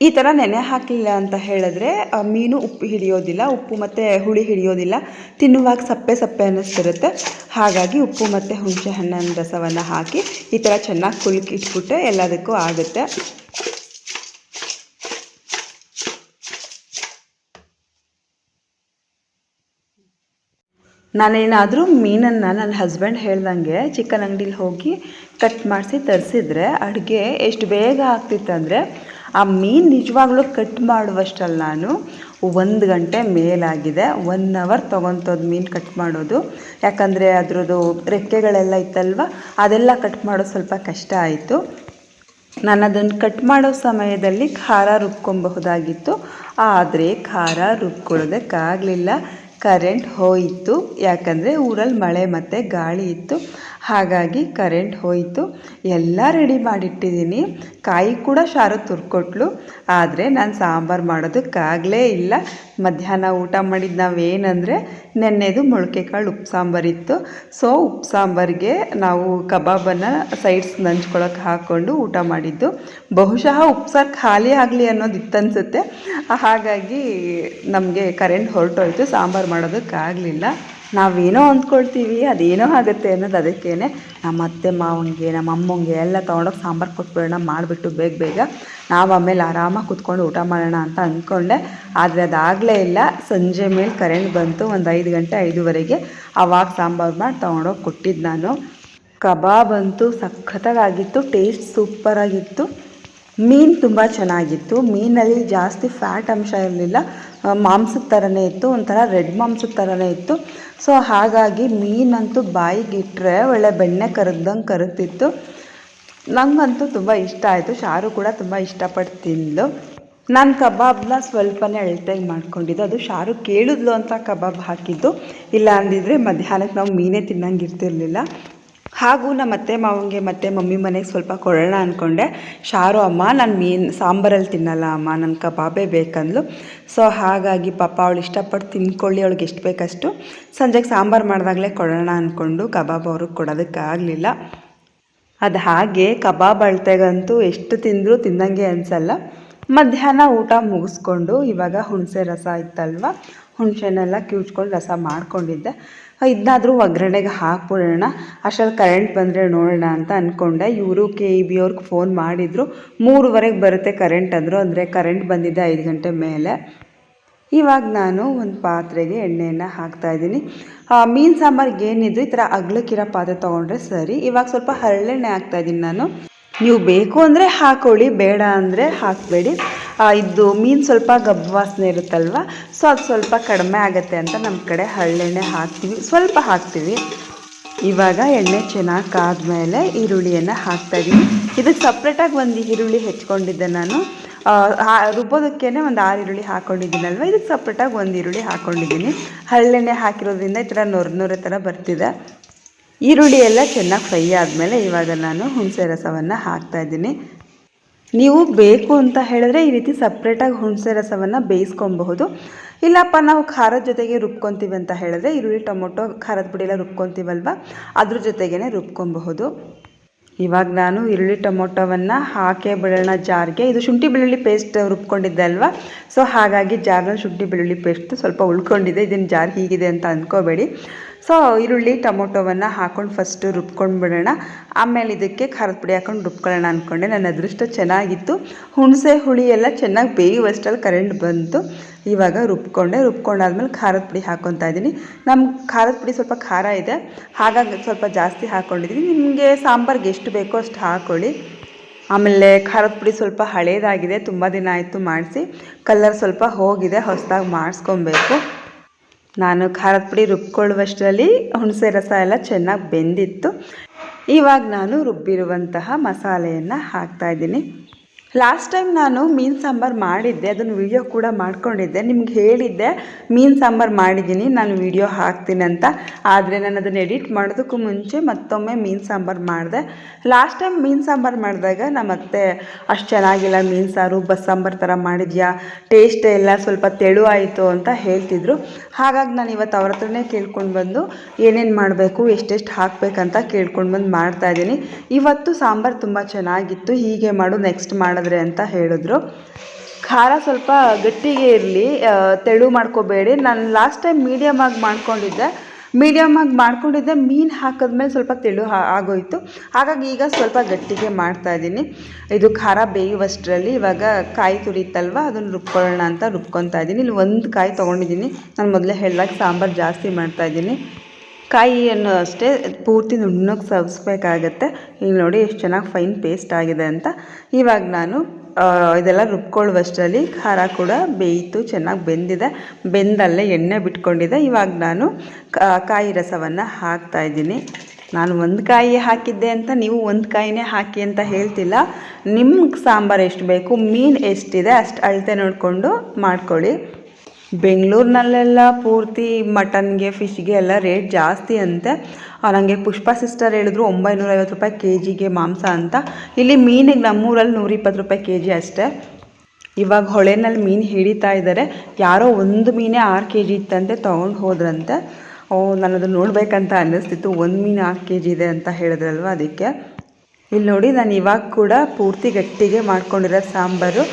ಈ ಥರ ನೆನೆ ಹಾಕಲಿಲ್ಲ ಅಂತ ಹೇಳಿದ್ರೆ ಮೀನು ಉಪ್ಪು ಹಿಡಿಯೋದಿಲ್ಲ, ಉಪ್ಪು ಮತ್ತು ಹುಳಿ ಹಿಡಿಯೋದಿಲ್ಲ. ತಿನ್ನುವಾಗ ಸಪ್ಪೆ ಸಪ್ಪೆ ಅನ್ನಿಸ್ತಿರುತ್ತೆ. ಹಾಗಾಗಿ ಉಪ್ಪು ಮತ್ತು ಹುಣಸೆ ಹಣ್ಣಿನ ರಸವನ್ನು ಹಾಕಿ ಈ ಥರ ಚೆನ್ನಾಗಿ ಕುಲ್ಕಿ ಇಟ್ಬಿಟ್ರೆ ಎಲ್ಲದಕ್ಕೂ ಆಗುತ್ತೆ. ನಾನೇನಾದರೂ ಮೀನನ್ನು ನನ್ನ ಹಸ್ಬೆಂಡ್ ಹೇಳ್ದಂಗೆ ಚಿಕನ್ ಅಂಗಡಿಲಿ ಹೋಗಿ ಕಟ್ ಮಾಡಿಸಿ ತರಿಸಿದ್ರೆ ಅಡುಗೆ ಎಷ್ಟು ಬೇಗ ಆಗ್ತಿತ್ತಂದರೆ ಆ ಮೀನು ನಿಜವಾಗ್ಲೂ ಕಟ್ ಮಾಡುವಷ್ಟಲ್ಲ ನಾನು. ಒಂದು ಗಂಟೆ ಮೇಲಾಗಿದೆ. ಒನ್ ಅವರ್ ತೊಗೊತೋದು ಮೀನು ಕಟ್ ಮಾಡೋದು. ಯಾಕಂದರೆ ಅದರದ್ದು ರೆಕ್ಕೆಗಳೆಲ್ಲ ಇತ್ತಲ್ವ? ಅದೆಲ್ಲ ಕಟ್ ಮಾಡೋದು ಸ್ವಲ್ಪ ಕಷ್ಟ ಆಯಿತು. ನಾನು ಅದನ್ನು ಕಟ್ ಮಾಡೋ ಸಮಯದಲ್ಲಿ ಖಾರ ರುಬ್ಕೊಬಹುದಾಗಿತ್ತು. ಆದರೆ ಖಾರ ರುಬ್ಕೊಳ್ಳೋದಕ್ಕಾಗಲಿಲ್ಲ. ಕರೆಂಟ್ ಹೋಯಿತು. ಯಾಕಂದರೆ ಊರಲ್ಲಿ ಮಳೆ ಮತ್ತು ಗಾಳಿ ಇತ್ತು. ಹಾಗಾಗಿ ಕರೆಂಟ್ ಹೋಯಿತು. ಎಲ್ಲ ರೆಡಿ ಮಾಡಿಟ್ಟಿದ್ದೀನಿ. ಕಾಯಿ ಕೂಡ ಶಾರು ತುರ್ಕೊಟ್ಲು. ಆದರೆ ನಾನು ಸಾಂಬಾರು ಮಾಡೋದಕ್ಕಾಗಲೇ ಇಲ್ಲ. ಮಧ್ಯಾಹ್ನ ಊಟ ಮಾಡಿದ್ದು ನಾವೇನಂದರೆ ನೆನ್ನೆದು ಮೊಳಕೆ ಕಾಳು ಉಪ್ಪು ಸಾಂಬಾರಿತ್ತು ಸೊ ಉಪ್ಪು ಸಾಂಬಾರಿಗೆ ನಾವು ಕಬಾಬನ್ನು ಸೈಡ್ಸ್ ನಂಚ್ಕೊಳಕ್ಕೆ ಹಾಕ್ಕೊಂಡು ಊಟ ಮಾಡಿದ್ದು. ಬಹುಶಃ ಉಪ್ಸಾರು ಸಾರು ಖಾಲಿ ಆಗಲಿ ಅನ್ನೋದು ಇತ್ತನ್ಸುತ್ತೆ ಹಾಗಾಗಿ ನಮಗೆ ಕರೆಂಟ್ ಹೊರಟೋಯ್ತು. ಸಾಂಬಾರು ಮಾಡೋದಕ್ಕಾಗಲಿಲ್ಲ. ನಾವೇನೋ ಅಂದ್ಕೊಳ್ತೀವಿ ಅದೇನೋ ಆಗುತ್ತೆ ಅನ್ನೋದು ಅದಕ್ಕೇ ನಮ್ಮ ಅತ್ತೆ ಮಾವನಿಗೆ, ನಮ್ಮ ಅಮ್ಮಂಗೆ ಎಲ್ಲ ತೊಗೊಂಡೋಗಿ ಸಾಂಬಾರು ಕೊಟ್ಬಿಡೋಣ ಮಾಡಿಬಿಟ್ಟು ಬೇಗ ಬೇಗ ನಾವು ಆಮೇಲೆ ಆರಾಮಾಗಿ ಕುತ್ಕೊಂಡು ಊಟ ಮಾಡೋಣ ಅಂತ ಅಂದ್ಕೊಂಡೆ. ಆದರೆ ಅದಾಗಲೇ ಇಲ್ಲ, ಸಂಜೆ ಮೇಲೆ ಕರೆಂಟ್ ಬಂತು, ಒಂದು ಐದು ಗಂಟೆ ಐದುವರೆಗೆ ಆವಾಗ ಸಾಂಬಾರು ಮಾಡಿ ತೊಗೊಂಡೋಗಿ ಕೊಟ್ಟಿದ್ದು ನಾನು. ಕಬಾಬ್ ಅಂತೂ ಸಖತ್ತಾಗಿತ್ತು, ಟೇಸ್ಟ್ ಸೂಪರಾಗಿತ್ತು. ಮೀನು ತುಂಬ ಚೆನ್ನಾಗಿತ್ತು, ಮೀನಲ್ಲಿ ಜಾಸ್ತಿ ಫ್ಯಾಟ್ ಅಂಶ ಇರಲಿಲ್ಲ. ಮಾಂಸದ ಥರನೇ ಇತ್ತು, ಒಂಥರ ರೆಡ್ ಮಾಂಸದ ಥರನೇ ಇತ್ತು. ಸೊ ಹಾಗಾಗಿ ಮೀನಂತೂ ಬಾಯಿಗೆ ಇಟ್ಟರೆ ಒಳ್ಳೆ ಬೆಣ್ಣೆ ಕರಗ್ದಂಗೆ ಕರಗ್ತಿತ್ತು. ನನಗಂತೂ ತುಂಬ ಇಷ್ಟ ಆಯಿತು. ಶಾರು ಕೂಡ ತುಂಬ ಇಷ್ಟಪಟ್ಟು ತಿಂದು ನಾನು ಕಬಾಬ್ನ ಸ್ವಲ್ಪನೇ ಅಳತೆಗೆ ಮಾಡ್ಕೊಂಡಿದ್ದು. ಅದು ಶಾರು ಕೇಳಿದ್ಲು ಅಂತ ಕಬಾಬ್ ಹಾಕಿದ್ದು. ಇಲ್ಲ ಅಂದಿದ್ರೆ ಮಧ್ಯಾಹ್ನಕ್ಕೆ ನಾವು ಮೀನೇ ತಿನ್ನಂಗೆ ಇರ್ತಿರ್ಲಿಲ್ಲ. ಹಾಗೂ ನಮ್ಮ ಅತ್ತೆ ಮಾವಂಗೆ ಮತ್ತು ಮಮ್ಮಿ ಮನೆಗೆ ಸ್ವಲ್ಪ ಕೊಡೋಣ ಅಂದ್ಕೊಂಡೆ ಶಾರು, ಅಮ್ಮ, ನಾನು ಮೀನು ಸಾಂಬಾರಲ್ಲಿ ತಿನ್ನಲ್ಲ, ಅಮ್ಮ ನನ್ನ ಕಬಾಬೇ ಬೇಕಂದ್ಲು. ಸೊ, ಹಾಗಾಗಿ ಪಾಪ ಅವಳು ಇಷ್ಟಪಟ್ಟು ತಿನ್ಕೊಳ್ಳಿ, ಅವಳಿಗೆ ಎಷ್ಟು ಬೇಕಷ್ಟು. ಸಂಜೆಗೆ ಸಾಂಬಾರು ಮಾಡಿದಾಗಲೇ ಕೊಡೋಣ ಅಂದ್ಕೊಂಡು ಕಬಾಬ್ ಅವ್ರಿಗೆ ಕೊಡೋದಕ್ಕಾಗಲಿಲ್ಲ. ಅದು ಹಾಗೆ ಕಬಾಬ್ ಅಳ್ತೆಗಂತೂ ಎಷ್ಟು ತಿಂದರೂ ತಿನ್ನಂಗೆ ಅನಿಸಲ್ಲ. ಮಧ್ಯಾಹ್ನ ಊಟ ಮುಗಿಸ್ಕೊಂಡು ಇವಾಗ ಹುಣಸೆ ರಸ ಇತ್ತಲ್ವ? ಹುಣಸೆನೆಲ್ಲ ಕಿವುಚ್ಕೊಂಡು ರಸ ಮಾಡ್ಕೊಂಡಿದ್ದೆ. ಇದನ್ನಾದರೂ ಒಗ್ಗರಣೆಗೆ ಹಾಕ್ಬಿಡೋಣ. ಅಷ್ಟರಲ್ಲಿ ಕರೆಂಟ್ ಬಂದರೆ ನೋಡೋಣ ಅಂತ ಅಂದ್ಕೊಂಡೆ ಇವರು ಕೆ ಇ ಬಿ ಅವ್ರಿಗೆ ಫೋನ್ ಮಾಡಿದರು. ಮೂರುವರೆಗೆ ಬರುತ್ತೆ ಕರೆಂಟ್ ಅಂದರು. ಅಂದರೆ ಕರೆಂಟ್ ಬಂದಿದ್ದೆ ಐದು ಗಂಟೆ ಮೇಲೆ. ಇವಾಗ ನಾನು ಒಂದು ಪಾತ್ರೆಗೆ ಎಣ್ಣೆಯನ್ನು ಹಾಕ್ತಾಯಿದ್ದೀನಿ ಮೀನು ಸಾಂಬಾರಿಗೆ ಏನಿದ್ರು ಈ ಥರ ಅಗ್ಲಕ್ಕಿರೋ ಪಾತ್ರೆ ತೊಗೊಂಡ್ರೆ ಸರಿ. ಇವಾಗ ಸ್ವಲ್ಪ ಹರಳೆಣ್ಣೆ ಹಾಕ್ತಾಯಿದ್ದೀನಿ ನಾನು. ನೀವು ಬೇಕು ಅಂದರೆ ಹಾಕೊಳ್ಳಿ, ಬೇಡ ಅಂದರೆ ಹಾಕಬೇಡಿ. ಇದು ಮೀನು ಸ್ವಲ್ಪ ಗಬ್ಬು ವಾಸನೆ ಇರುತ್ತಲ್ವ? ಸೊ ಅದು ಸ್ವಲ್ಪ ಕಡಿಮೆ ಆಗುತ್ತೆ ಅಂತ ನಮ್ಮ ಕಡೆ ಹಳ್ಳೆಣ್ಣೆ ಹಾಕ್ತೀವಿ. ಸ್ವಲ್ಪ ಹಾಕ್ತೀವಿ. ಇವಾಗ ಎಣ್ಣೆ ಚೆನ್ನಾಗಿ ಕಾದ್ಮೇಲೆ ಈರುಳ್ಳಿಯನ್ನು ಹಾಕ್ತಾಯಿದ್ದೀನಿ ಇದಕ್ಕೆ ಸಪ್ರೇಟಾಗಿ ಒಂದು ಈರುಳ್ಳಿ ಹೆಚ್ಕೊಂಡಿದ್ದೆ ನಾನು. ರುಬ್ಬೋದಕ್ಕೇ ಒಂದು ಆರು ಈರುಳ್ಳಿ ಹಾಕ್ಕೊಂಡಿದ್ದೀನಲ್ವ ಇದಕ್ಕೆ ಸಪ್ರೇಟಾಗಿ ಒಂದು ಈರುಳ್ಳಿ ಹಾಕ್ಕೊಂಡಿದ್ದೀನಿ ಹಳ್ಳೆಣ್ಣೆ ಹಾಕಿರೋದ್ರಿಂದ ಈ ಥರ ನೊರ ನೊರೆ ಥರ ಬರ್ತಿದೆ. ಈರುಳ್ಳಿ ಎಲ್ಲ ಚೆನ್ನಾಗಿ ಫ್ರೈ ಆದಮೇಲೆ ಇವಾಗ ನಾನು ಹುಣಸೆ ರಸವನ್ನು ಹಾಕ್ತಾಯಿದ್ದೀನಿ ನೀವು ಬೇಕು ಅಂತ ಹೇಳಿದ್ರೆ ಈ ರೀತಿ ಸಪ್ರೇಟಾಗಿ ಹುಣಸೆ ರಸವನ್ನು ಬೇಯಿಸ್ಕೊಬಹುದು. ಇಲ್ಲಪ್ಪ, ನಾವು ಖಾರದ ಜೊತೆಗೆ ರುಬ್ಕೊತೀವಿ ಅಂತ ಹೇಳಿದ್ರೆ ಈರುಳ್ಳಿ, ಟೊಮೊಟೊ, ಖಾರದ ಪುಡಿ ಎಲ್ಲ ರುಬ್ಕೊತೀವಲ್ವ? ಅದ್ರ ಜೊತೆಗೇ ರುಬ್ಕೊಬಹುದು. ಇವಾಗ ನಾನು ಈರುಳ್ಳಿ, ಟೊಮೊಟೊವನ್ನು ಹಾಕೇ ಬಿಡೋಣ ಜಾರ್ಗೆ, ಇದು ಶುಂಠಿ ಬೆಳ್ಳುಳ್ಳಿ ಪೇಸ್ಟ್ ರುಬ್ಕೊಂಡಿದ್ದೆ ಅಲ್ವಾ? ಸೊ ಹಾಗಾಗಿ ಜಾರ್ನ ಶುಂಠಿ ಬೆಳ್ಳುಳ್ಳಿ ಪೇಸ್ಟ್ ಸ್ವಲ್ಪ ಉಳ್ಕೊಂಡಿದೆ. ಇದನ್ನು ಜಾರ್ ಹೀಗಿದೆ ಅಂತ ಅಂದ್ಕೋಬೇಡಿ ಸೊ, ಈರುಳ್ಳಿ, ಟೊಮೊಟೊವನ್ನು ಹಾಕೊಂಡು ಫಸ್ಟು ರುಬ್ಕೊಂಡು ಬಿಡೋಣ ಆಮೇಲೆ ಇದಕ್ಕೆ ಖಾರದ ಪುಡಿ ಹಾಕೊಂಡು ರುಬ್ಕೊಳ್ಳೋಣ ಅಂದ್ಕೊಂಡೆ ನನ್ನ ಅದೃಷ್ಟ ಚೆನ್ನಾಗಿತ್ತು. ಹುಣಸೆ ಹುಳಿ ಎಲ್ಲ ಚೆನ್ನಾಗಿ ಬೇಯುವಷ್ಟರಲ್ಲಿ ಕರೆಂಟ್ ಬಂತು. ಇವಾಗ ರುಬ್ಕೊಂಡೆ. ರುಬ್ಕೊಂಡಾದ್ಮೇಲೆ ಖಾರದ ಪುಡಿ ಹಾಕ್ಕೊತಾ ಇದ್ದೀನಿ. ನಮ್ಮ ಖಾರದ ಪುಡಿ ಸ್ವಲ್ಪ ಖಾರ ಇದೆ. ಹಾಗಾಗಿ ಸ್ವಲ್ಪ ಜಾಸ್ತಿ ಹಾಕ್ಕೊಂಡಿದ್ದೀನಿ ನಿಮಗೆ ಸಾಂಬಾರ್ಗೆ ಎಷ್ಟು ಬೇಕೋ ಅಷ್ಟು ಹಾಕ್ಕೊಳ್ಳಿ ಆಮೇಲೆ ಖಾರದ ಪುಡಿ ಸ್ವಲ್ಪ ಹಳೇದಾಗಿದೆ. ತುಂಬ ದಿನ ಆಯಿತು ಮಾಡಿಸಿ. ಕಲರ್ ಸ್ವಲ್ಪ ಹೋಗಿದೆ. ಹೊಸದಾಗಿ ಮಾಡಿಸ್ಕೊಬೇಕು. ನಾನು ಖಾರದ ಪುಡಿ ರುಬ್ಕೊಳ್ಳುವಷ್ಟರಲ್ಲಿ ಹುಣಸೆ ರಸ ಎಲ್ಲ ಚೆನ್ನಾಗಿ ಬೆಂದಿತ್ತು. ಇವಾಗ ನಾನು ರುಬ್ಬಿರುವಂತಹ ಮಸಾಲೆಯನ್ನು ಹಾಕ್ತಾಯಿದ್ದೀನಿ ಲಾಸ್ಟ್ ಟೈಮ್ ನಾನು ಮೀನು ಸಾಂಬಾರು ಮಾಡಿದ್ದೆ, ಅದನ್ನು ವಿಡಿಯೋ ಕೂಡ ಮಾಡ್ಕೊಂಡಿದ್ದೆ. ನಿಮ್ಗೆ ಹೇಳಿದ್ದೆ, ಮೀನು ಸಾಂಬಾರು ಮಾಡಿದ್ದೀನಿ, ನಾನು ವಿಡಿಯೋ ಹಾಕ್ತೀನಿ ಅಂತ. ಆದರೆ ನಾನು ಅದನ್ನು ಎಡಿಟ್ ಮಾಡೋದಕ್ಕೂ ಮುಂಚೆ ಮತ್ತೊಮ್ಮೆ ಮೀನು ಸಾಂಬಾರು ಮಾಡಿದೆ. ಲಾಸ್ಟ್ ಟೈಮ್ ಮೀನು ಸಾಂಬಾರು ಮಾಡಿದಾಗ ನಮ್ಮ ಅತ್ತೆ ಅಷ್ಟು ಚೆನ್ನಾಗಿಲ್ಲ, ಮೀನು ಸಾರು ಬಸ್ಸಾಂಬಾರು ಥರ ಮಾಡಿದ್ಯಾ ಟೇಸ್ಟ್ ಎಲ್ಲ ಸ್ವಲ್ಪ ತೆಳು ಆಯಿತು ಅಂತ ಹೇಳ್ತಿದ್ರು. ಹಾಗಾಗಿ ನಾನು ಇವತ್ತು ಅವ್ರ ಹತ್ರನೇ ಕೇಳ್ಕೊಂಡು ಬಂದು ಏನೇನು ಮಾಡಬೇಕು, ಎಷ್ಟೆಷ್ಟು ಹಾಕಬೇಕಂತ ಕೇಳ್ಕೊಂಡು ಬಂದು ಮಾಡ್ತಾಯಿದ್ದೀನಿ ಇವತ್ತು ಸಾಂಬಾರು ತುಂಬ ಚೆನ್ನಾಗಿತ್ತು, ಹೀಗೆ ಮಾಡು ನೆಕ್ಸ್ಟ್ ಮಾಡಿದ್ರೆ ಅಂತ ಹೇಳಿದ್ರು. ಖಾರ ಸ್ವಲ್ಪ ಗಟ್ಟಿಗೆ ಇರಲಿ ತೆಳು ಮಾಡ್ಕೋಬೇಡಿ. ನಾನು ಲಾಸ್ಟ್ ಟೈಮ್ ಮೀಡಿಯಮ್ ಆಗಿ ಮಾಡ್ಕೊಂಡಿದ್ದೆ. ಮೀಡಿಯಮ್ ಆಗಿ ಮಾಡ್ಕೊಂಡಿದ್ದೆ, ಮೀನು ಹಾಕಿದ್ಮೇಲೆ ಸ್ವಲ್ಪ ತೆಳು ಆಗೋಯಿತು. ಹಾಗಾಗಿ ಈಗ ಸ್ವಲ್ಪ ಗಟ್ಟಿಗೆ ಮಾಡ್ತಾ ಇದ್ದೀನಿ. ಇದು ಖಾರ ಬೇಯುವಷ್ಟರಲ್ಲಿ ಇವಾಗ ಕಾಯಿ ತುರಿತಲ್ವ, ಅದನ್ನು ರುಬ್ಕೊಳ್ಳೋಣ ಅಂತ ರುಬ್ಕೊತಾ ಇದ್ದೀನಿ. ಇಲ್ಲಿ ಒಂದು ಕಾಯಿ ತೊಗೊಂಡಿದ್ದೀನಿ. ನಾನು ಮೊದಲೇ ಹೇಳಿದಾಗ ಸಾಂಬಾರು ಜಾಸ್ತಿ ಮಾಡ್ತಾ ಇದ್ದೀನಿ. ಕಾಯಿಯನ್ನು ಅಷ್ಟೇ ಪೂರ್ತಿ ನುಣ್ಣಗೆ ಸವಿಸ್ಬೇಕಾಗತ್ತೆ ಈಗ ನೋಡಿ ಎಷ್ಟು ಚೆನ್ನಾಗಿ ಫೈನ್ ಪೇಸ್ಟ್ ಆಗಿದೆ ಅಂತ. ಇವಾಗ ನಾನು ಇದೆಲ್ಲ ರುಬ್ಕೊಳ್ಳುವಷ್ಟರಲ್ಲಿ ಖಾರ ಕೂಡ ಬೇಯಿತು, ಚೆನ್ನಾಗಿ ಬೆಂದಿದೆ. ಬೆಂದಲ್ಲೇ ಎಣ್ಣೆ ಬಿಟ್ಕೊಂಡಿದೆ. ಇವಾಗ ನಾನು ಕಾಯಿ ರಸವನ್ನು ಹಾಕ್ತಾ ಇದ್ದೀನಿ. ನಾನು ಒಂದು ಕಾಯಿ ಹಾಕಿದ್ದೆ ಅಂತ, ನೀವು ಒಂದು ಕಾಯಿನೇ ಹಾಕಿ ಅಂತ ಹೇಳ್ತಿಲ್ಲ. ನಿಮ್ಗೆ ಸಾಂಬಾರು ಎಷ್ಟು ಬೇಕು, ಮೀನು ಎಷ್ಟಿದೆ ಅಷ್ಟು ಅಳತೆ ನೋಡಿಕೊಂಡು ಮಾಡ್ಕೊಳ್ಳಿ. ಬೆಂಗಳೂರಿನಲ್ಲೆಲ್ಲ ಪೂರ್ತಿ ಮಟನ್ಗೆ, ಫಿಶ್ಗೆ ಎಲ್ಲ ರೇಟ್ ಜಾಸ್ತಿ ಅಂತೆ. ನನಗೆ ಪುಷ್ಪ ಸಿಸ್ಟರ್ ಹೇಳಿದ್ರು ಒಂಬೈನೂರ ಐವತ್ತು ರೂಪಾಯಿ ಕೆ ಜಿಗೆ ಮಾಂಸ ಅಂತ. ಇಲ್ಲಿ ಮೀನಿಗೆ ನಮ್ಮೂರಲ್ಲಿ ನೂರಿಪ್ಪತ್ತು ರೂಪಾಯಿ ಕೆ ಜಿ ಅಷ್ಟೇ. ಇವಾಗ ಹೊಳೆನಲ್ಲಿ ಮೀನು ಹಿಡಿತಾ ಇದ್ದಾರೆ. ಯಾರೋ ಒಂದು ಮೀನೇ ಆರು ಕೆ ಜಿ ಇತ್ತಂತೆ, ತೊಗೊಂಡು ಹೋದ್ರಂತೆ. ಓ ನನ್ನದು ನೋಡಬೇಕಂತ ಅನ್ನಿಸ್ತಿತ್ತು. ಒಂದು ಮೀನು ಆರು ಕೆ ಜಿ ಇದೆ ಅಂತ ಹೇಳಿದ್ರಲ್ವ ಅದಕ್ಕೆ. ಇಲ್ಲಿ ನೋಡಿ, ನಾನು ಇವಾಗ ಕೂಡ ಪೂರ್ತಿ ಗಟ್ಟಿಗೆ ಮಾಡ್ಕೊಂಡಿರೋ ಸಾಂಬಾರು.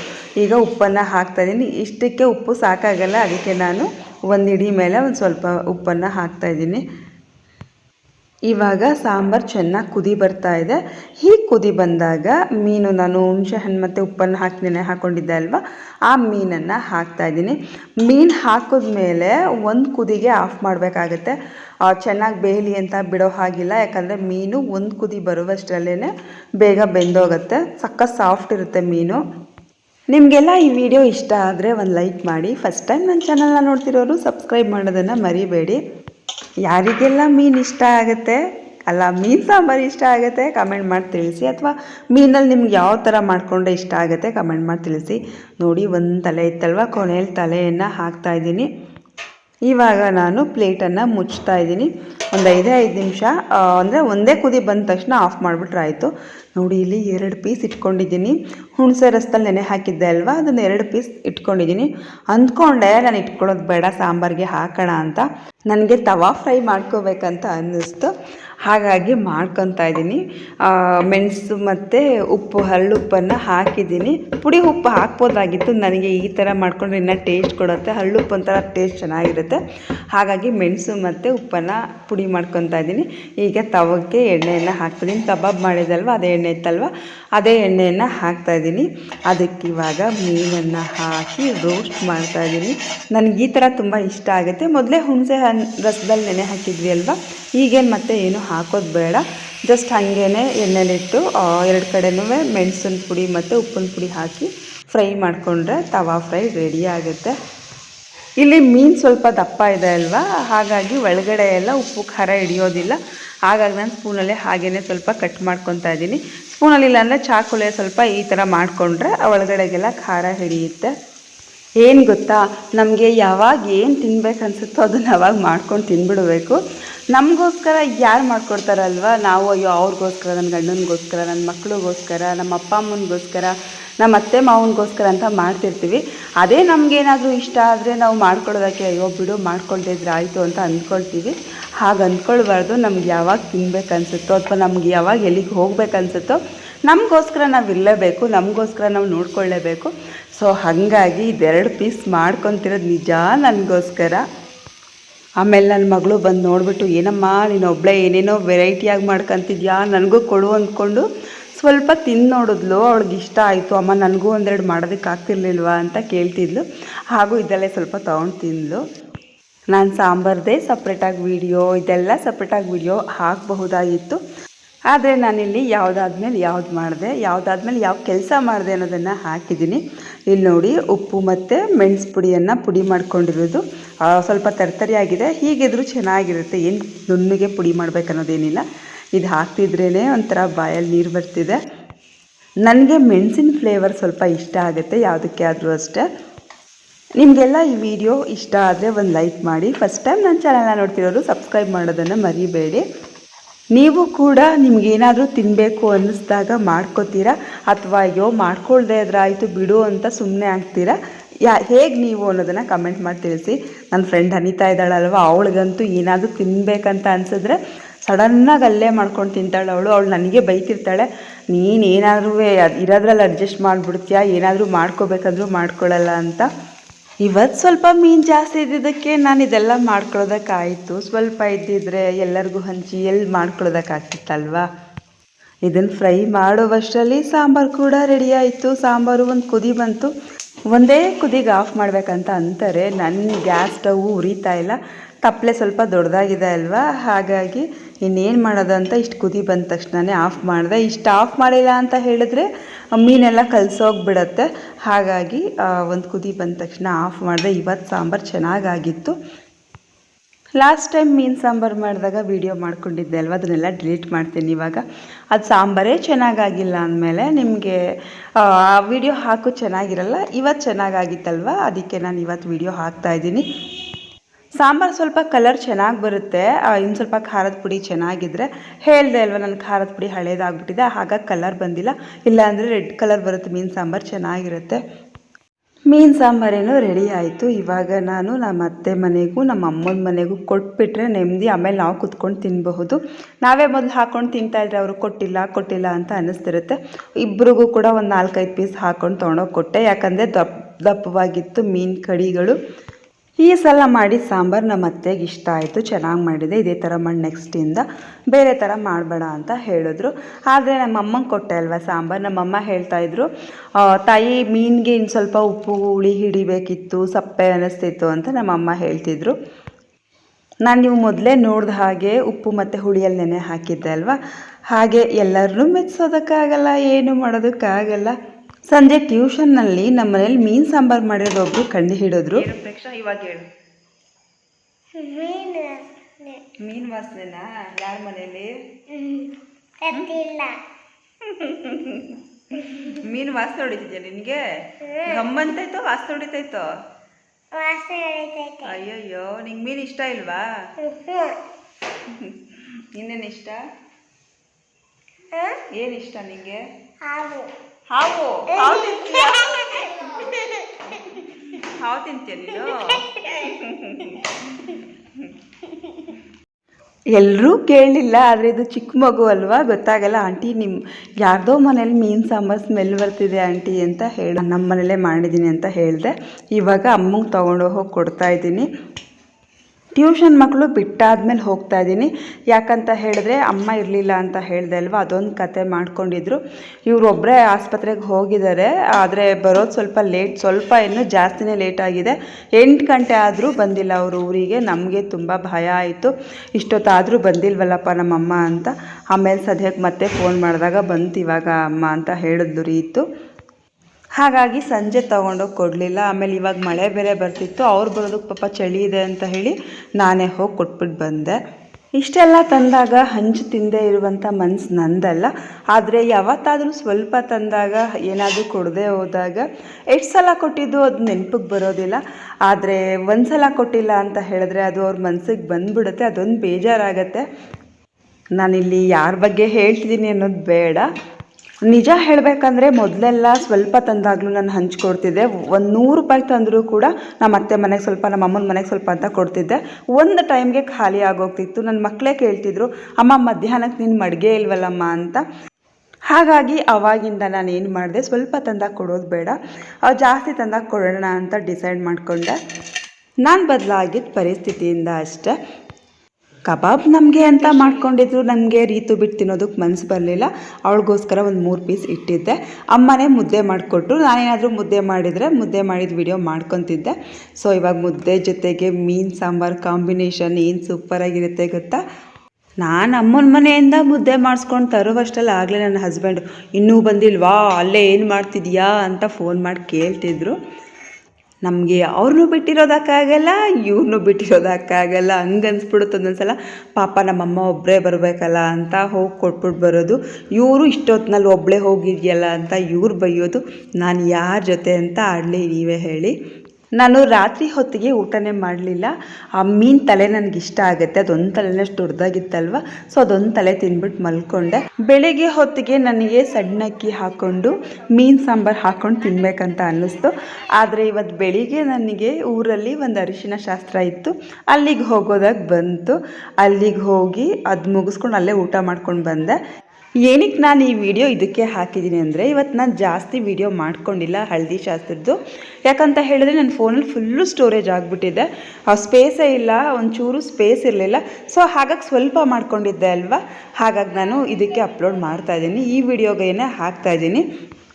ಈಗ ಉಪ್ಪನ್ನು ಹಾಕ್ತಾಯಿದ್ದೀನಿ ಇಷ್ಟಕ್ಕೆ ಉಪ್ಪು ಸಾಕಾಗಲ್ಲ. ಅದಕ್ಕೆ ನಾನು ಒಂದು ಹಿಡಿ ಮೇಲೆ ಒಂದು ಸ್ವಲ್ಪ ಉಪ್ಪನ್ನು ಹಾಕ್ತಾಯಿದ್ದೀನಿ ಇವಾಗ ಸಾಂಬಾರು ಚೆನ್ನಾಗಿ ಕುದಿ ಬರ್ತಾ ಇದೆ. ಹೀಗೆ ಕುದಿ ಬಂದಾಗ ಮೀನು ನಾನು ಹುಣಸೆ ಹಣ್ಣು ಮತ್ತು ಉಪ್ಪನ್ನು ಹಾಕಿ ನೆನೆ ಹಾಕ್ಕೊಂಡಿದ್ದೆ ಅಲ್ವಾ? ಆ ಮೀನನ್ನು ಹಾಕ್ತಾಯಿದ್ದೀನಿ ಮೀನು ಹಾಕಿದ್ಮೇಲೆ ಒಂದು ಕುದಿಗೆ ಆಫ್ ಮಾಡಬೇಕಾಗತ್ತೆ. ಚೆನ್ನಾಗಿ ಬೇಯಲಿ ಅಂತ ಬಿಡೋ ಹಾಗಿಲ್ಲ. ಯಾಕಂದರೆ ಮೀನು ಒಂದು ಕುದಿ ಬರುವಷ್ಟರಲ್ಲೇ ಬೇಗ ಬೆಂದೋಗುತ್ತೆ. ಸಕ್ಕ ಸಾಫ್ಟ್ ಇರುತ್ತೆ ಮೀನು. ನಿಮಗೆಲ್ಲ ಈ ವಿಡಿಯೋ ಇಷ್ಟ ಆದರೆ ಒಂದು ಲೈಕ್ ಮಾಡಿ. ಫಸ್ಟ್ ಟೈಮ್ ನನ್ನ ಚಾನಲ್ನ ನೋಡ್ತಿರೋರು ಸಬ್ಸ್ಕ್ರೈಬ್ ಮಾಡೋದನ್ನು ಮರಿಬೇಡಿ. ಯಾರಿಗೆಲ್ಲ ಮೀನು ಇಷ್ಟ ಆಗುತ್ತೆ? ಅಲ್ಲ, ಮೀನು ಸಾಂಬಾರು ಇಷ್ಟ ಆಗುತ್ತೆ ಕಮೆಂಟ್ ಮಾಡಿ ತಿಳಿಸಿ. ಅಥವಾ ಮೀನಲ್ಲಿ ನಿಮ್ಗೆ ಯಾವ ಥರ ಮಾಡಿಕೊಂಡ್ರೆ ಇಷ್ಟ ಆಗುತ್ತೆ ಕಮೆಂಟ್ ಮಾಡಿ ತಿಳಿಸಿ. ನೋಡಿ, ಒಂದು ತಲೆ ಇತ್ತಲ್ವ? ಕೊನೆಯಲ್ಲಿ ತಲೆಯನ್ನು ಹಾಕ್ತಾಯಿದ್ದೀನಿ ಇವಾಗ ನಾನು ಪ್ಲೇಟನ್ನು ಮುಚ್ತಾ ಇದ್ದೀನಿ. ಒಂದು ಐದೇ ಐದು ನಿಮಿಷ ಅಂದರೆ ಒಂದೇ ಕುದಿ ಬಂದ ತಕ್ಷಣ ಆಫ್ ಮಾಡಿಬಿಟ್ರೆ ಆಯಿತು. ನೋಡಿ, ಇಲ್ಲಿ ಎರಡು ಪೀಸ್ ಇಟ್ಕೊಂಡಿದ್ದೀನಿ. ಹುಣಸೆ ರಸದಲ್ಲಿ ನೆನೆ ಹಾಕಿದ್ದೆ ಅಲ್ವಾ? ಅದನ್ನು ಎರಡು ಪೀಸ್ ಇಟ್ಕೊಂಡಿದ್ದೀನಿ. ಅಂದ್ಕೊಂಡೆ ನಾನು ಇಟ್ಕೊಳ್ಳೋದು ಬೇಡ, ಸಾಂಬಾರಿಗೆ ಹಾಕೋಣ ಅಂತ. ನನಗೆ ತವಾ ಫ್ರೈ ಮಾಡ್ಕೋಬೇಕಂತ ಅನ್ನಿಸ್ತು. ಹಾಗಾಗಿ ಮಾಡ್ಕೊತಾ ಇದ್ದೀನಿ. ಮೆಣಸು ಮತ್ತು ಉಪ್ಪು ಹಳ್ಳುಪ್ಪನ್ನು ಹಾಕಿದ್ದೀನಿ. ಪುಡಿ ಉಪ್ಪು ಹಾಕ್ಬೋದಾಗಿತ್ತು. ನನಗೆ ಈ ಥರ ಮಾಡ್ಕೊಂಡ್ರೆ ಇನ್ನೂ ಟೇಸ್ಟ್ ಕೊಡುತ್ತೆ. ಹಳ್ಳುಪ್ಪು ಒಂಥರ ಟೇಸ್ಟ್ ಚೆನ್ನಾಗಿರುತ್ತೆ. ಹಾಗಾಗಿ ಮೆಣಸು ಮತ್ತು ಉಪ್ಪನ್ನು ಪುಡಿ ಮಾಡ್ಕೊತಾ ಇದ್ದೀನಿ. ಈಗ ತವಕ್ಕೆ ಎಣ್ಣೆಯನ್ನು ಹಾಕ್ತಿದ್ದೀನಿ. ಕಬಾಬ್ ಮಾಡಿದಲ್ವ ಅದೇ ಎಣ್ಣೆ ಇತ್ತಲ್ವ? ಅದೇ ಎಣ್ಣೆಯನ್ನು ಹಾಕ್ತಾಯಿದ್ದೀನಿ ಅದಕ್ಕೆ ಇವಾಗ ಮೀನನ್ನು ಹಾಕಿ ರೋಸ್ಟ್ ಮಾಡ್ತಾಯಿದ್ದೀನಿ ನನಗೆ ಈ ಥರ ತುಂಬ ಇಷ್ಟ ಆಗುತ್ತೆ. ಮೊದಲೇ ಹುಣಸೆ ಹಣ್ಣು ರಸದಲ್ಲಿ ನೆನೆ ಹಾಕಿದ್ವಿ ಅಲ್ವಾ? ಈಗೇನು ಮತ್ತೆ ಏನು ಹಾಕೋದು ಬೇಡ. ಜಸ್ಟ್ ಹಾಗೇ ಎಣ್ಣೆಲಿಟ್ಟು ಎರಡು ಕಡೆನೂ ಮೆಣಸಿನ ಪುಡಿ ಮತ್ತು ಉಪ್ಪಿನ ಪುಡಿ ಹಾಕಿ ಫ್ರೈ ಮಾಡಿಕೊಂಡ್ರೆ ತವಾ ಫ್ರೈ ರೆಡಿ ಆಗುತ್ತೆ. ಇಲ್ಲಿ ಮೀನು ಸ್ವಲ್ಪ ದಪ್ಪ ಇದೆ ಅಲ್ವಾ? ಹಾಗಾಗಿ ಒಳಗಡೆ ಎಲ್ಲ ಉಪ್ಪು, ಖಾರ ಹಿಡಿಯೋದಿಲ್ಲ. ಹಾಗಾಗಿ ನಾನು ಸ್ಪೂನಲ್ಲೇ ಹಾಗೇ ಸ್ವಲ್ಪ ಕಟ್ ಮಾಡ್ಕೊತಾ ಇದ್ದೀನಿ. ಸ್ಪೂನಲ್ಲಿ ಇಲ್ಲಾಂದರೆ ಚಾಕುಲೆ ಸ್ವಲ್ಪ ಈ ಥರ ಮಾಡಿಕೊಂಡ್ರೆ ಒಳಗಡೆಗೆಲ್ಲ ಖಾರ ಹಿಡಿಯುತ್ತೆ. ಏನು ಗೊತ್ತಾ? ನಮಗೆ ಯಾವಾಗ ಏನು ತಿನ್ಬೇಕು ಅನಿಸುತ್ತೋ ಅದನ್ನು ಅವಾಗ ಮಾಡ್ಕೊಂಡು ತಿನ್ಬಿಡಬೇಕು. ನಮಗೋಸ್ಕರ ಯಾರು ಮಾಡ್ಕೊಡ್ತಾರಲ್ವ? ನಾವು ಅಯ್ಯೋ, ಅವ್ರಿಗೋಸ್ಕರ ನನ್ನ ಗಂಡನಿಗೋಸ್ಕರ ನನ್ನ ಮಕ್ಕಳಿಗೋಸ್ಕರ ನಮ್ಮ ಅಪ್ಪ ಅಮ್ಮನಿಗೋಸ್ಕರ ನಮ್ಮ ಅತ್ತೆ ಮಾವನಿಗೋಸ್ಕರ ಅಂತ ಮಾಡ್ತಿರ್ತೀವಿ. ಅದೇ ನಮಗೇನಾದರೂ ಇಷ್ಟ ಆದರೆ ನಾವು ಮಾಡ್ಕೊಳ್ಳೋದಕ್ಕೆ ಅಯ್ಯೋ, ಬಿಡು, ಮಾಡ್ಕೊಳ್ದೇ ಇದ್ರೆ ಆಯಿತು ಅಂತ ಅಂದ್ಕೊಳ್ತೀವಿ. ಹಾಗೆ ಅಂದ್ಕೊಳ್ಬಾರ್ದು. ನಮ್ಗೆ ಯಾವಾಗ ತಿನ್ಬೇಕು ಅನ್ಸುತ್ತೋ ಅಥವಾ ನಮ್ಗೆ ಯಾವಾಗ ಎಲ್ಲಿಗೆ ಹೋಗ್ಬೇಕನ್ಸುತ್ತೋ ನಮಗೋಸ್ಕರ ನಾವು ಇರಲೇಬೇಕು, ನಮಗೋಸ್ಕರ ನಾವು ನೋಡ್ಕೊಳ್ಳೇಬೇಕು. ಸೊ ಹಾಗಾಗಿ ಇದೆರಡು ಪೀಸ್ ಮಾಡ್ಕೊತಿರೋದು ನಿಜ ನನಗೋಸ್ಕರ. ಆಮೇಲೆ ನನ್ನ ಮಗಳು ಬಂದು ನೋಡಿಬಿಟ್ಟು, ಏನಮ್ಮ, ನೀನು ಒಬ್ಬಳೇ ಏನೇನೋ ವೆರೈಟಿಯಾಗಿ ಮಾಡ್ಕೊತಿದ್ಯಾ? ನನಗೂ ಕೊಡು ಅಂದ್ಕೊಂಡು ಸ್ವಲ್ಪ ತಿಂದು ನೋಡಿದ್ಲು. ಅವಳಿಗೆ ಇಷ್ಟ ಆಯಿತು. ಅಮ್ಮ, ನನಗೂ ಒಂದೆರಡು ಮಾಡೋದಕ್ಕೆ ಆಗ್ತಿರ್ಲಿಲ್ವಾ? ಅಂತ ಕೇಳ್ತಿದ್ಲು. ಹಾಗೂ ಇದಲ್ಲೇ ಸ್ವಲ್ಪ ತೊಗೊಂಡು ತಿಂದ್ಲು. ನಾನು ಸಾಂಬಾರ್ದೇ ಸಪ್ರೇಟಾಗಿ ವೀಡಿಯೋ ಇದೆಲ್ಲ ಸಪ್ರೇಟಾಗಿ ವೀಡಿಯೋ ಹಾಕಬಹುದಾಗಿತ್ತು. ಆದರೆ ನಾನಿಲ್ಲಿ ಯಾವುದಾದ್ಮೇಲೆ ಯಾವ್ದು ಮಾಡಿದೆ, ಯಾವುದಾದ್ಮೇಲೆ ಯಾವ ಕೆಲಸ ಮಾಡಿದೆ ಅನ್ನೋದನ್ನು ಹಾಕಿದ್ದೀನಿ. ಇಲ್ಲಿ ನೋಡಿ ಉಪ್ಪು ಮತ್ತು ಮೆಣಸು ಪುಡಿಯನ್ನು ಪುಡಿ ಮಾಡ್ಕೊಂಡಿರೋದು. ಸ್ವಲ್ಪ ತರ್ತರಿಯಾಗಿದೆ. ಹೀಗಿದ್ರೂ ಚೆನ್ನಾಗಿರುತ್ತೆ. ಏನು ನುಣ್ಣಗೆ ಪುಡಿ ಮಾಡಬೇಕನ್ನೋದೇನಿಲ್ಲ. ಇದು ಹಾಕ್ತಿದ್ರೇ ಒಂಥರ ಬಾಯಲ್ಲಿ ನೀರು ಬರ್ತಿದೆ. ನನಗೆ ಮೆಣಸಿನ ಫ್ಲೇವರ್ ಸ್ವಲ್ಪ ಇಷ್ಟ ಆಗುತ್ತೆ, ಯಾವುದಕ್ಕೆ ಆದರೂ ಅಷ್ಟೇ. ನಿಮಗೆಲ್ಲ ಈ ವಿಡಿಯೋ ಇಷ್ಟ ಆದರೆ ಒಂದು ಲೈಕ್ ಮಾಡಿ. ಫಸ್ಟ್ ಟೈಮ್ ನನ್ನ ಚಾನಲ್ನ ನೋಡ್ತಿರೋರು ಸಬ್ಸ್ಕ್ರೈಬ್ ಮಾಡೋದನ್ನು ಮರಿಬೇಡಿ. ನೀವು ಕೂಡ ನಿಮಗೇನಾದರೂ ತಿನ್ನಬೇಕು ಅನ್ನಿಸ್ದಾಗ ಮಾಡ್ಕೋತೀರಾ? ಅಥವಾ ಅಯ್ಯೋ, ಮಾಡ್ಕೊಳ್ದೇ ಇದ್ರೆ ಆಯಿತು ಬಿಡು ಅಂತ ಸುಮ್ಮನೆ ಆಗ್ತೀರಾ? ಯಾ, ಹೇಗೆ ನೀವು ಅನ್ನೋದನ್ನು ಕಮೆಂಟ್ ಮಾಡಿ ತಿಳಿಸಿ. ನನ್ನ ಫ್ರೆಂಡ್ ಅನಿತಾ ಇದ್ದಾಳಲ್ವ, ಅವಳಿಗಂತೂ ಏನಾದರೂ ತಿನ್ನಬೇಕಂತ ಅನಿಸಿದ್ರೆ ಸಡನ್ನಾಗಿ ಅಲ್ಲೇ ಮಾಡ್ಕೊಂಡು ತಿಂತಾಳೆ ಅವಳು. ಅವಳು ನನಗೆ ಬೈತಿರ್ತಾಳೆ, ನೀನು ಏನಾದರೂ ಇರೋದ್ರಲ್ಲಿ ಅಡ್ಜಸ್ಟ್ ಮಾಡಿಬಿಡ್ತೀಯಾ? ಏನಾದರೂ ಮಾಡ್ಕೋಬೇಕಂದ್ರೂ ಮಾಡ್ಕೊಳ್ಳಲ್ಲ ಅಂತ. ಇವತ್ತು ಸ್ವಲ್ಪ ಮೀನು ಜಾಸ್ತಿ ಇದ್ದಿದ್ದಕ್ಕೆ ನಾನು ಇದೆಲ್ಲ ಮಾಡ್ಕೊಳ್ಳೋದಕ್ಕಾಯಿತು ಸ್ವಲ್ಪ ಇದ್ದಿದ್ರೆ ಎಲ್ಲರಿಗೂ ಹಂಚಿ ಎಲ್ಲಿ ಮಾಡ್ಕೊಳ್ಳೋದಕ್ಕಾಗ್ತಿತ್ತಲ್ವಾ ಇದನ್ನು ಫ್ರೈ ಮಾಡುವಷ್ಟರಲ್ಲಿ ಸಾಂಬಾರು ಕೂಡ ರೆಡಿ ಆಯಿತು. ಸಾಂಬಾರು ಒಂದು ಕುದಿ ಬಂತು. ಒಂದೇ ಕುದಿಗೆ ಆಫ್ ಮಾಡಬೇಕಂತ ಅಂತಾರೆ. ನನ್ನ ಗ್ಯಾಸ್ ಸ್ಟವ್ ಉರಿತಾ ಇಲ್ಲ. ತಪ್ಪಲೆ ಸ್ವಲ್ಪ ದೊಡ್ಡದಾಗಿದೆ ಅಲ್ವಾ? ಹಾಗಾಗಿ ಇನ್ನೇನು ಮಾಡೋದು ಅಂತ ಇಷ್ಟು ಕುದಿ ಬಂದ ತಕ್ಷಣವೇ ಆಫ್ ಮಾಡಿದೆ. ಇಷ್ಟು ಆಫ್ ಮಾಡಿಲ್ಲ ಅಂತ ಹೇಳಿದ್ರೆ ಮೀನೆಲ್ಲ ಕಲಸೋಗ್ಬಿಡತ್ತೆ. ಹಾಗಾಗಿ ಒಂದು ಕುದಿ ಬಂದ ತಕ್ಷಣ ಆಫ್ ಮಾಡಿದೆ. ಇವತ್ತು ಸಾಂಬಾರು ಚೆನ್ನಾಗಾಗಿತ್ತು. ಲಾಸ್ಟ್ ಟೈಮ್ ಮೀನು ಸಾಂಬಾರು ಮಾಡಿದಾಗ ವೀಡಿಯೋ ಮಾಡ್ಕೊಂಡಿದ್ದೆ ಅಲ್ವಾ? ಅದನ್ನೆಲ್ಲ ಡಿಲೀಟ್ ಮಾಡ್ತೀನಿ ಇವಾಗ. ಅದು ಸಾಂಬಾರೇ ಚೆನ್ನಾಗಾಗಿಲ್ಲ ಅಂದಮೇಲೆ ನಿಮಗೆ, ಆ ವಿಡಿಯೋ ಹಾಕು ಚೆನ್ನಾಗಿರಲ್ಲ ಇವತ್ತು ಚೆನ್ನಾಗಾಗಿತ್ತಲ್ವ? ಅದಕ್ಕೆ ನಾನು ಇವತ್ತು ವಿಡಿಯೋ ಹಾಕ್ತಾ ಇದ್ದೀನಿ. ಸಾಂಬಾರು ಸ್ವಲ್ಪ ಕಲರ್ ಚೆನ್ನಾಗಿ ಬರುತ್ತೆ. ಇನ್ನು ಸ್ವಲ್ಪ ಖಾರದ ಪುಡಿ ಚೆನ್ನಾಗಿದ್ದರೆ ಹೇಳಿದೆ ಅಲ್ವ ನನ್ನ ಖಾರದ ಪುಡಿ ಹಳೇದಾಗ್ಬಿಟ್ಟಿದೆ ಹಾಗಾಗಿ ಕಲರ್ ಬಂದಿಲ್ಲ. ಇಲ್ಲಾಂದರೆ ರೆಡ್ ಕಲರ್ ಬರುತ್ತೆ, ಮೀನು ಸಾಂಬಾರು ಚೆನ್ನಾಗಿರುತ್ತೆ. ಮೀನು ಸಾಂಬಾರೇನು ರೆಡಿ ಆಯಿತು. ಇವಾಗ ನಾನು ನಮ್ಮ ಅತ್ತೆ ಮನೆಗೂ, ನಮ್ಮ ಅಮ್ಮನ ಮನೆಗೂ ಕೊಟ್ಬಿಟ್ರೆ ನೆಮ್ಮದಿ, ಆಮೇಲೆ ನಾವು ಕುತ್ಕೊಂಡು ತಿನ್ನಬಹುದು ನಾವೇ ಮೊದಲು ಹಾಕ್ಕೊಂಡು ತಿಂತಾಯಿದ್ರೆ ಅವರು ಕೊಟ್ಟಿಲ್ಲ ಕೊಟ್ಟಿಲ್ಲ ಅಂತ ಅನ್ನಿಸ್ತಿರುತ್ತೆ ಇಬ್ಬರಿಗೂ ಕೂಡ ಒಂದು ನಾಲ್ಕೈದು ಪೀಸ್ ಹಾಕ್ಕೊಂಡು ತೊಗೊಂಡೋಗಿ ಕೊಟ್ಟೆ. ಯಾಕಂದರೆ ದಪ್ಪ ದಪ್ಪವಾಗಿತ್ತು ಮೀನು ಕಡಿಗಳು. ಈ ಸಲ ಮಾಡಿ ಸಾಂಬಾರು ನಮ್ಮ ಅತ್ತೆಗೆ ಇಷ್ಟ ಆಯಿತು, ಚೆನ್ನಾಗಿ ಮಾಡಿದೆ. ಇದೇ ಥರ ಮಾಡಿ ನೆಕ್ಸ್ಟಿಂದ ಬೇರೆ ಥರ ಮಾಡಬೇಡ ಅಂತ ಹೇಳಿದ್ರು. ಆದರೆ ನಮ್ಮಮ್ಮಂಗೆ ಕೊಟ್ಟೆ ಅಲ್ವಾ ಸಾಂಬಾರು? ನಮ್ಮಮ್ಮ ಹೇಳ್ತಾಯಿದ್ರು ತಾಯಿ ಮೀನಿಗೆ ಇನ್ನು ಸ್ವಲ್ಪ ಉಪ್ಪು, ಹುಳಿ ಹಿಡಿಬೇಕಿತ್ತು, ಸಪ್ಪೆ ಅನ್ನಿಸ್ತಿತ್ತು ಅಂತ ನಮ್ಮಮ್ಮ ಹೇಳ್ತಿದ್ರು. ನಾನು ನೀವು ಮೊದಲೇ ನೋಡಿದ ಹಾಗೆ ಉಪ್ಪು ಮತ್ತು ಹುಳಿಯಲ್ಲಿ ನೆನೆ ಹಾಕಿದ್ದೆ ಅಲ್ವಾ? ಹಾಗೆ ಎಲ್ಲರನ್ನೂ ಮೆಚ್ಚಿಸೋದಕ್ಕಾಗಲ್ಲ ಏನು ಮಾಡೋದಕ್ಕಾಗಲ್ಲ. ಸಂಜೆ ಟ್ಯೂಷನ್ನಲ್ಲಿ ನಮ್ಮ ಮನೇಲಿ ಮೀನು ಸಾಂಬಾರು ಮಾಡಿರೋದು ಒಬ್ರು ಕಂಡು ಹಿಡಿದ್ರು. ಇವಾಗ ಹೇಳು. ಮೀನು. ಮೀನು ವಾಸನೆನಾ? ಯಾರ ಮನೇಲಿ? ಮೀನು ವಾಸನೆ ಹೊಡಿತಿದ್ಯಾ ನಿನಗೆ? ಗಮ್ಮಂತೈತೋ ವಾಸನೆ ಹೊಡಿತೈತೋ? ವಾಸನೆ ಹೊಡಿತೈತೆ. ಅಯ್ಯಯ್ಯೋ ನಿಂಗೆ ಮೀನು ಇಷ್ಟ ಇಲ್ವಾ? ಇನ್ನೇನು ಇಷ್ಟ? ಏನು ಇಷ್ಟ ನಿಂಗೆ? ಹಾವು. ಹಾವು. ಹಾವು ತಿಂತೀಯ? ಹಾವು ತಿಂತೀಯ ನೀನು? ಎಲ್ಲರೂ ಕೇಳಲಿಲ್ಲ ಆದರೆ ಇದು ಚಿಕ್ಕ ಮಗು ಅಲ್ವಾ? ಗೊತ್ತಾಗಲ್ಲ. ಆಂಟಿ ನಿಮ್ಮ ಯಾರ್ದೋ ಮನೇಲಿ ಮೀನು ಸಾಂಬಾರು ಸ್ಮೆಲ್ ಬರ್ತಿದೆ ಆಂಟಿ ಅಂತ ಹೇಳಿ ನಮ್ಮ ಮನೇಲೇ ಮಾಡಿದ್ದೀನಿ ಅಂತ ಹೇಳಿದೆ. ಇವಾಗ ಅಮ್ಮಂಗೆ ತೊಗೊಂಡು ಹೋಗಿ ಕೊಡ್ತಾ ಇದ್ದೀನಿ. ಟ್ಯೂಷನ್ ಮಕ್ಕಳು ಬಿಟ್ಟಾದ್ಮೇಲೆ ಹೋಗ್ತಾ ಇದ್ದೀನಿ. ಯಾಕಂತ ಹೇಳಿದ್ರೆ ಅಮ್ಮ ಇರಲಿಲ್ಲ ಅಂತ ಹೇಳಿದೆ ಅಲ್ವಾ? ಅದೊಂದು ಕತೆ ಮಾಡ್ಕೊಂಡಿದ್ರು. ಇವರೊಬ್ಬರೇ ಆಸ್ಪತ್ರೆಗೆ ಹೋಗಿದ್ದಾರೆ. ಆದರೆ ಬರೋದು ಸ್ವಲ್ಪ ಲೇಟ್ ಸ್ವಲ್ಪ ಇನ್ನೂ ಜಾಸ್ತಿನೇ ಲೇಟ್ ಆಗಿದೆ. ಎಂಟು ಗಂಟೆ ಆದರೂ ಬಂದಿಲ್ಲ ಅವರು ಊರಿಗೆ. ನಮಗೆ ತುಂಬ ಭಯ ಆಯಿತು. ಇಷ್ಟೊತ್ತಾದರೂ ಬಂದಿಲ್ವಲ್ಲಪ್ಪ ನಮ್ಮಮ್ಮ ಅಂತ. ಆಮೇಲೆ ಸದ್ಯಕ್ಕೆ ಮತ್ತೆ ಫೋನ್ ಮಾಡಿದಾಗ ಬಂತು ಇವಾಗ ಅಮ್ಮ ಅಂತ ಹೇಳಿದ್ಲು ರೀತು. ಹಾಗಾಗಿ ಸಂಜೆ ತೊಗೊಂಡೋಗಿ ಕೊಡಲಿಲ್ಲ. ಆಮೇಲೆ ಇವಾಗ ಮಳೆ ಬೇರೆ ಬರ್ತಿತ್ತು. ಅವ್ರು ಬರೋದಕ್ಕೆ ಪಾಪ ಚಳಿ ಇದೆ ಅಂತ ಹೇಳಿ ನಾನೇ ಹೋಗಿ ಕೊಟ್ಬಿಟ್ಟು ಬಂದೆ. ಇಷ್ಟೆಲ್ಲ ತಂದಾಗ ಹಂಚು ತಿಂದೇ ಇರುವಂಥ ಮನ್ಸು ನಂದಲ್ಲ. ಆದರೆ ಯಾವತ್ತಾದರೂ ಸ್ವಲ್ಪ ತಂದಾಗ ಏನಾದರೂ ಕೊಡದೆ ಹೋದಾಗ ಎಷ್ಟು ಸಲ ಕೊಟ್ಟಿದ್ದು ಅದು ನೆನಪಿಗೆ ಬರೋದಿಲ್ಲ. ಆದರೆ ಒಂದು ಸಲ ಕೊಟ್ಟಿಲ್ಲ ಅಂತ ಹೇಳಿದ್ರೆ ಅದು ಅವ್ರ ಮನಸ್ಸಿಗೆ ಬಂದ್ಬಿಡುತ್ತೆ. ಅದೊಂದು ಬೇಜಾರಾಗತ್ತೆ. ನಾನಿಲ್ಲಿ ಯಾರ ಬಗ್ಗೆ ಹೇಳ್ತಿದ್ದೀನಿ ಅನ್ನೋದು ಬೇಡ. ನಿಜ ಹೇಳಬೇಕಂದ್ರೆ ಮೊದಲೆಲ್ಲ ಸ್ವಲ್ಪ ತಂದಾಗಲೂ ನಾನು ಹಂಚ್ಕೊಡ್ತಿದ್ದೆ. ಒಂದು ನೂರು ರೂಪಾಯಿ ತಂದರೂ ಕೂಡ ನಮ್ಮ ಅತ್ತೆ ಮನೆಗೆ ಸ್ವಲ್ಪ ನಮ್ಮ ಅಮ್ಮನ ಮನೆಗೆ ಸ್ವಲ್ಪ ಅಂತ ಕೊಡ್ತಿದ್ದೆ. ಒಂದು ಟೈಮ್ಗೆ ಖಾಲಿ ಆಗೋಗ್ತಿತ್ತು. ನನ್ನ ಮಕ್ಕಳೇ ಕೇಳ್ತಿದ್ರು, ಅಮ್ಮ ಮಧ್ಯಾಹ್ನಕ್ಕೆ ನಿನ್ನ ಮಡಿಗೆ ಇಲ್ವಲ್ಲಮ್ಮ ಅಂತ. ಹಾಗಾಗಿ ಅವಾಗಿಂದ ನಾನು ಏನು ಮಾಡಿದೆ, ಸ್ವಲ್ಪ ತಂದಾಗ ಕೊಡೋದು ಬೇಡ. ಜಾಸ್ತಿ ತಂದಾಗ ಕೊಡೋಣ ಅಂತ ಡಿಸೈಡ್ ಮಾಡಿಕೊಂಡೆ. ನಾನು ಬದಲಾಗಿದ್ದ ಪರಿಸ್ಥಿತಿಯಿಂದ ಅಷ್ಟೇ. ಕಬಾಬ್ ನಮಗೆ ಅಂತ ಮಾಡ್ಕೊಂಡಿದ್ರು, ನಮಗೆ ರೀತು ಬಿಟ್ಟು ತಿನ್ನೋದಕ್ಕೆ ಮನಸ್ಸು ಬರಲಿಲ್ಲ. ಅವಳಿಗೋಸ್ಕರ ಒಂದು ಮೂರು ಪೀಸ್ ಇಟ್ಟಿದ್ದೆ. ಅಮ್ಮನೇ ಮುದ್ದೆ ಮಾಡಿಕೊಟ್ರು. ನಾನೇನಾದರೂ ಮುದ್ದೆ ಮಾಡಿದರೆ ಮುದ್ದೆ ಮಾಡಿದ ವಿಡಿಯೋ ಮಾಡ್ಕೊತಿದ್ದೆ. ಸೊ ಇವಾಗ ಮುದ್ದೆ ಜೊತೆಗೆ ಮೀನು ಸಾಂಬಾರು ಕಾಂಬಿನೇಷನ್ ಏನು ಸೂಪರಾಗಿರುತ್ತೆ ಗೊತ್ತಾ? ನಾನು ಅಮ್ಮನ ಮನೆಯಿಂದ ಮುದ್ದೆ ಮಾಡಿಸ್ಕೊಂಡು ತರುವಷ್ಟರಲ್ಲಿ ಆಗಲೇ ನನ್ನ ಹಸ್ಬೆಂಡು ಇನ್ನೂ ಬಂದಿಲ್ವಾ? ಅಲ್ಲೇ ಏನು ಮಾಡ್ತಿದ್ಯಾ? ಅಂತ ಫೋನ್ ಮಾಡಿ ಕೇಳ್ತಿದ್ರು. ನಮಗೆ ಅವ್ರನ್ನೂ ಬಿಟ್ಟಿರೋದಕ್ಕಾಗಲ್ಲ ಇವ್ರನ್ನೂ ಬಿಟ್ಟಿರೋದಕ್ಕಾಗಲ್ಲ. ಹಂಗೆ ಅನ್ಸ್ಬಿಡುತ್ತೆ ಒಂದೊಂದ್ಸಲ, ಪಾಪ ನಮ್ಮಮ್ಮ ಒಬ್ಬರೇ ಬರಬೇಕಲ್ಲ ಅಂತ ಹೋಗಿ ಕೊಟ್ಬಿಟ್ಟು ಬರೋದು. ಇವರು ಇಷ್ಟೊತ್ತಿನಲ್ಲಿ ಒಬ್ಬಳೇ ಹೋಗಿದ್ಯಲ್ಲ ಅಂತ ಇವ್ರು ಬೈಯೋದು. ನಾನು ಯಾರ ಜೊತೆ ಅಂತ ಆಡಲಿ ನೀವೇ ಹೇಳಿ. ನಾನು ರಾತ್ರಿ ಹೊತ್ತಿಗೆ ಊಟನೇ ಮಾಡಲಿಲ್ಲ. ಆ ಮೀನು ತಲೆ ನನಗೆ ಇಷ್ಟ ಆಗುತ್ತೆ. ಅದೊಂದು ತಲೆನಷ್ಟು ದೊಡ್ಡದಾಗಿತ್ತಲ್ವ? ಸೊ ಅದೊಂದು ತಲೆ ತಿಂದ್ಬಿಟ್ಟು ಮಲ್ಕೊಂಡೆ. ಬೆಳಿಗ್ಗೆ ಹೊತ್ತಿಗೆ ನನಗೆ ಸಣ್ಣಕ್ಕಿ ಹಾಕ್ಕೊಂಡು ಮೀನು ಸಾಂಬಾರು ಹಾಕ್ಕೊಂಡು ತಿನ್ಬೇಕಂತ ಅನ್ನಿಸ್ತು. ಆದರೆ ಇವತ್ತು ಬೆಳಿಗ್ಗೆ ನನಗೆ ಊರಲ್ಲಿ ಒಂದು ಅರಿಶಿನ ಶಾಸ್ತ್ರ ಇತ್ತು. ಅಲ್ಲಿಗೆ ಹೋಗೋದಾಗ ಬಂತು. ಅಲ್ಲಿಗೆ ಹೋಗಿ ಅದು ಮುಗಿಸ್ಕೊಂಡು ಅಲ್ಲೇ ಊಟ ಮಾಡ್ಕೊಂಡು ಬಂದೆ. ಏನಕ್ಕೆ ನಾನು ಈ ವಿಡಿಯೋ ಇದಕ್ಕೆ ಹಾಕಿದ್ದೀನಿ ಅಂದರೆ ಇವತ್ತು ನಾನು ಜಾಸ್ತಿ ವಿಡಿಯೋ ಮಾಡ್ಕೊಂಡಿಲ್ಲ ಹಳದಿ ಶಾಸ್ತ್ರದ್ದು. ಯಾಕಂತ ಹೇಳಿದ್ರೆ ನನ್ನ ಫೋನಲ್ಲಿ ಫುಲ್ಲು ಸ್ಟೋರೇಜ್ ಆಗಿಬಿಟ್ಟಿದೆ. ಆ ಸ್ಪೇಸೇ ಇಲ್ಲ, ಒಂಚೂರು ಸ್ಪೇಸ್ ಇರಲಿಲ್ಲ. ಸೊ ಹಾಗಾಗಿ ಸ್ವಲ್ಪ ಮಾಡ್ಕೊಂಡಿದ್ದೆ ಅಲ್ವಾ? ಹಾಗಾಗಿ ನಾನು ಇದಕ್ಕೆ ಅಪ್ಲೋಡ್ ಮಾಡ್ತಾ ಇದ್ದೀನಿ. ಈ ವಿಡಿಯೋಗೇನೆ ಹಾಕ್ತಾ ಇದ್ದೀನಿ.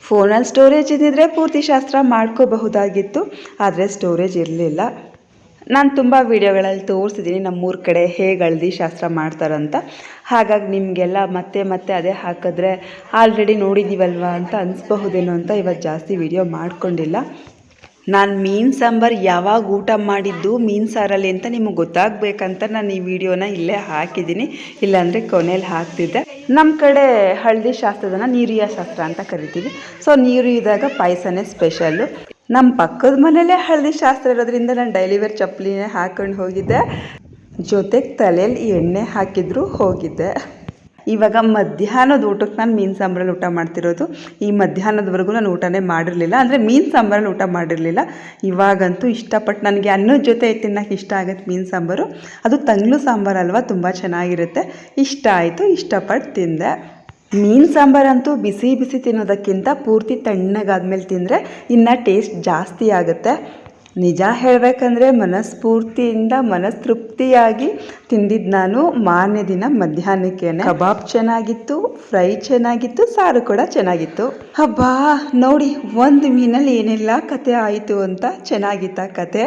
ಫೋನಲ್ಲಿ ಸ್ಟೋರೇಜ್ ಇದ್ದಿದ್ರೆ ಪೂರ್ತಿ ಶಾಸ್ತ್ರ ಮಾಡ್ಕೋಬಹುದಾಗಿತ್ತು. ಆದರೆ ಸ್ಟೋರೇಜ್ ಇರಲಿಲ್ಲ. ನಾನು ತುಂಬ ವೀಡಿಯೋಗಳಲ್ಲಿ ತೋರಿಸಿದ್ದೀನಿ ನಮ್ಮೂರ ಕಡೆ ಹೇಗೆ ಹಳದಿ ಶಾಸ್ತ್ರ ಮಾಡ್ತಾರಂತ. ಹಾಗಾಗಿ ನಿಮಗೆಲ್ಲ ಮತ್ತೆ ಮತ್ತೆ ಅದೇ ಹಾಕಿದ್ರೆ ಆಲ್ರೆಡಿ ನೋಡಿದ್ದೀವಲ್ವ ಅಂತ ಅನಿಸ್ಬಹುದೇನೋ ಅಂತ ಇವತ್ತು ಜಾಸ್ತಿ ವೀಡಿಯೋ ಮಾಡಿಕೊಂಡಿಲ್ಲ. ನಾನು ಮೀನು ಸಾಂಬಾರು ಯಾವಾಗ ಊಟ ಮಾಡಿದ್ದು, ಮೀನು ಸಾರಲ್ಲಿ ಅಂತ ನಿಮಗೆ ಗೊತ್ತಾಗಬೇಕಂತ ನಾನು ಈ ವಿಡಿಯೋನ ಇಲ್ಲೇ ಹಾಕಿದ್ದೀನಿ ಇಲ್ಲಾಂದರೆ ಕೊನೆಯಲ್ಲಿ ಹಾಕ್ತಿದ್ದೆ. ನಮ್ಮ ಕಡೆ ಹಳದಿ ಶಾಸ್ತ್ರದನ್ನ ನೀರಿಯ ಶಾಸ್ತ್ರ ಅಂತ ಕರಿತೀವಿ. ಸೊ ನೀರು ಇದ್ದಾಗ ಪಾಯಸನೇ ಸ್ಪೆಷಲ್ಲು ನಮ್ಮ ಪಕ್ಕದ ಮನೇಲೇ ಹಳದಿ ಶಾಸ್ತ್ರ ಇರೋದ್ರಿಂದ ನಾನು ಡೈಲಿ ವೇರ್ ಚಪ್ಪಲಿನೇ ಹಾಕೊಂಡು ಹೋಗಿದ್ದೆ. ಜೊತೆಗೆ ತಲೆಯಲ್ಲಿ ಎಣ್ಣೆ ಹಾಕಿದ್ರು ಹೋಗಿದ್ದೆ. ಇವಾಗ ಮಧ್ಯಾಹ್ನದ ಊಟಕ್ಕೆ ನಾನು ಮೀನು ಸಾಂಬಾರಲ್ಲಿ ಊಟ ಮಾಡ್ತಿರೋದು. ಈ ಮಧ್ಯಾಹ್ನದವರೆಗೂ ನಾನು ಊಟನೇ ಮಾಡಿರಲಿಲ್ಲ. ಅಂದರೆ ಮೀನು ಸಾಂಬಾರಲ್ಲಿ ಊಟ ಮಾಡಿರಲಿಲ್ಲ. ಇವಾಗಂತೂ ಇಷ್ಟಪಟ್ಟು ನನಗೆ ಅನ್ನದ ಜೊತೆ ತಿನ್ನೋಕೆ ಇಷ್ಟ ಆಗುತ್ತೆ ಮೀನು ಸಾಂಬಾರು. ಅದು ತಂಗ್ಳು ಸಾಂಬಾರು ಅಲ್ವಾ? ತುಂಬ ಚೆನ್ನಾಗಿರುತ್ತೆ. ಇಷ್ಟ ಆಯಿತು ಇಷ್ಟಪಟ್ಟು ತಿಂದೆ. ಮೀನು ಸಾಂಬಾರಂತೂ ಬಿಸಿ ಬಿಸಿ ತಿನ್ನೋದಕ್ಕಿಂತ ಪೂರ್ತಿ ತಣ್ಣಗಾದ್ಮೇಲೆ ತಿಂದರೆ ಇನ್ನು ಟೇಸ್ಟ್ ಜಾಸ್ತಿ ಆಗುತ್ತೆ. ನಿಜ ಹೇಳಬೇಕಂದ್ರೆ ಮನಸ್ಫೂರ್ತಿಯಿಂದ ಮನಸ್ತೃಪ್ತಿಯಾಗಿ ತಿಂದಿದ್ದು ನಾನು ಮಾರನೇ ದಿನ ಮಧ್ಯಾಹ್ನಕ್ಕೆ ಕಬಾಬ್ ಚೆನ್ನಾಗಿತ್ತು, ಫ್ರೈ ಚೆನ್ನಾಗಿತ್ತು, ಸಾರು ಕೂಡ ಚೆನ್ನಾಗಿತ್ತು. ಹಬ್ಬಾ, ನೋಡಿ, ಒಂದು ಮೀನಲ್ಲಿ ಏನೆಲ್ಲ ಕತೆ ಆಯಿತು ಅಂತ ಚೆನ್ನಾಗಿತ್ತ ಕತೆ?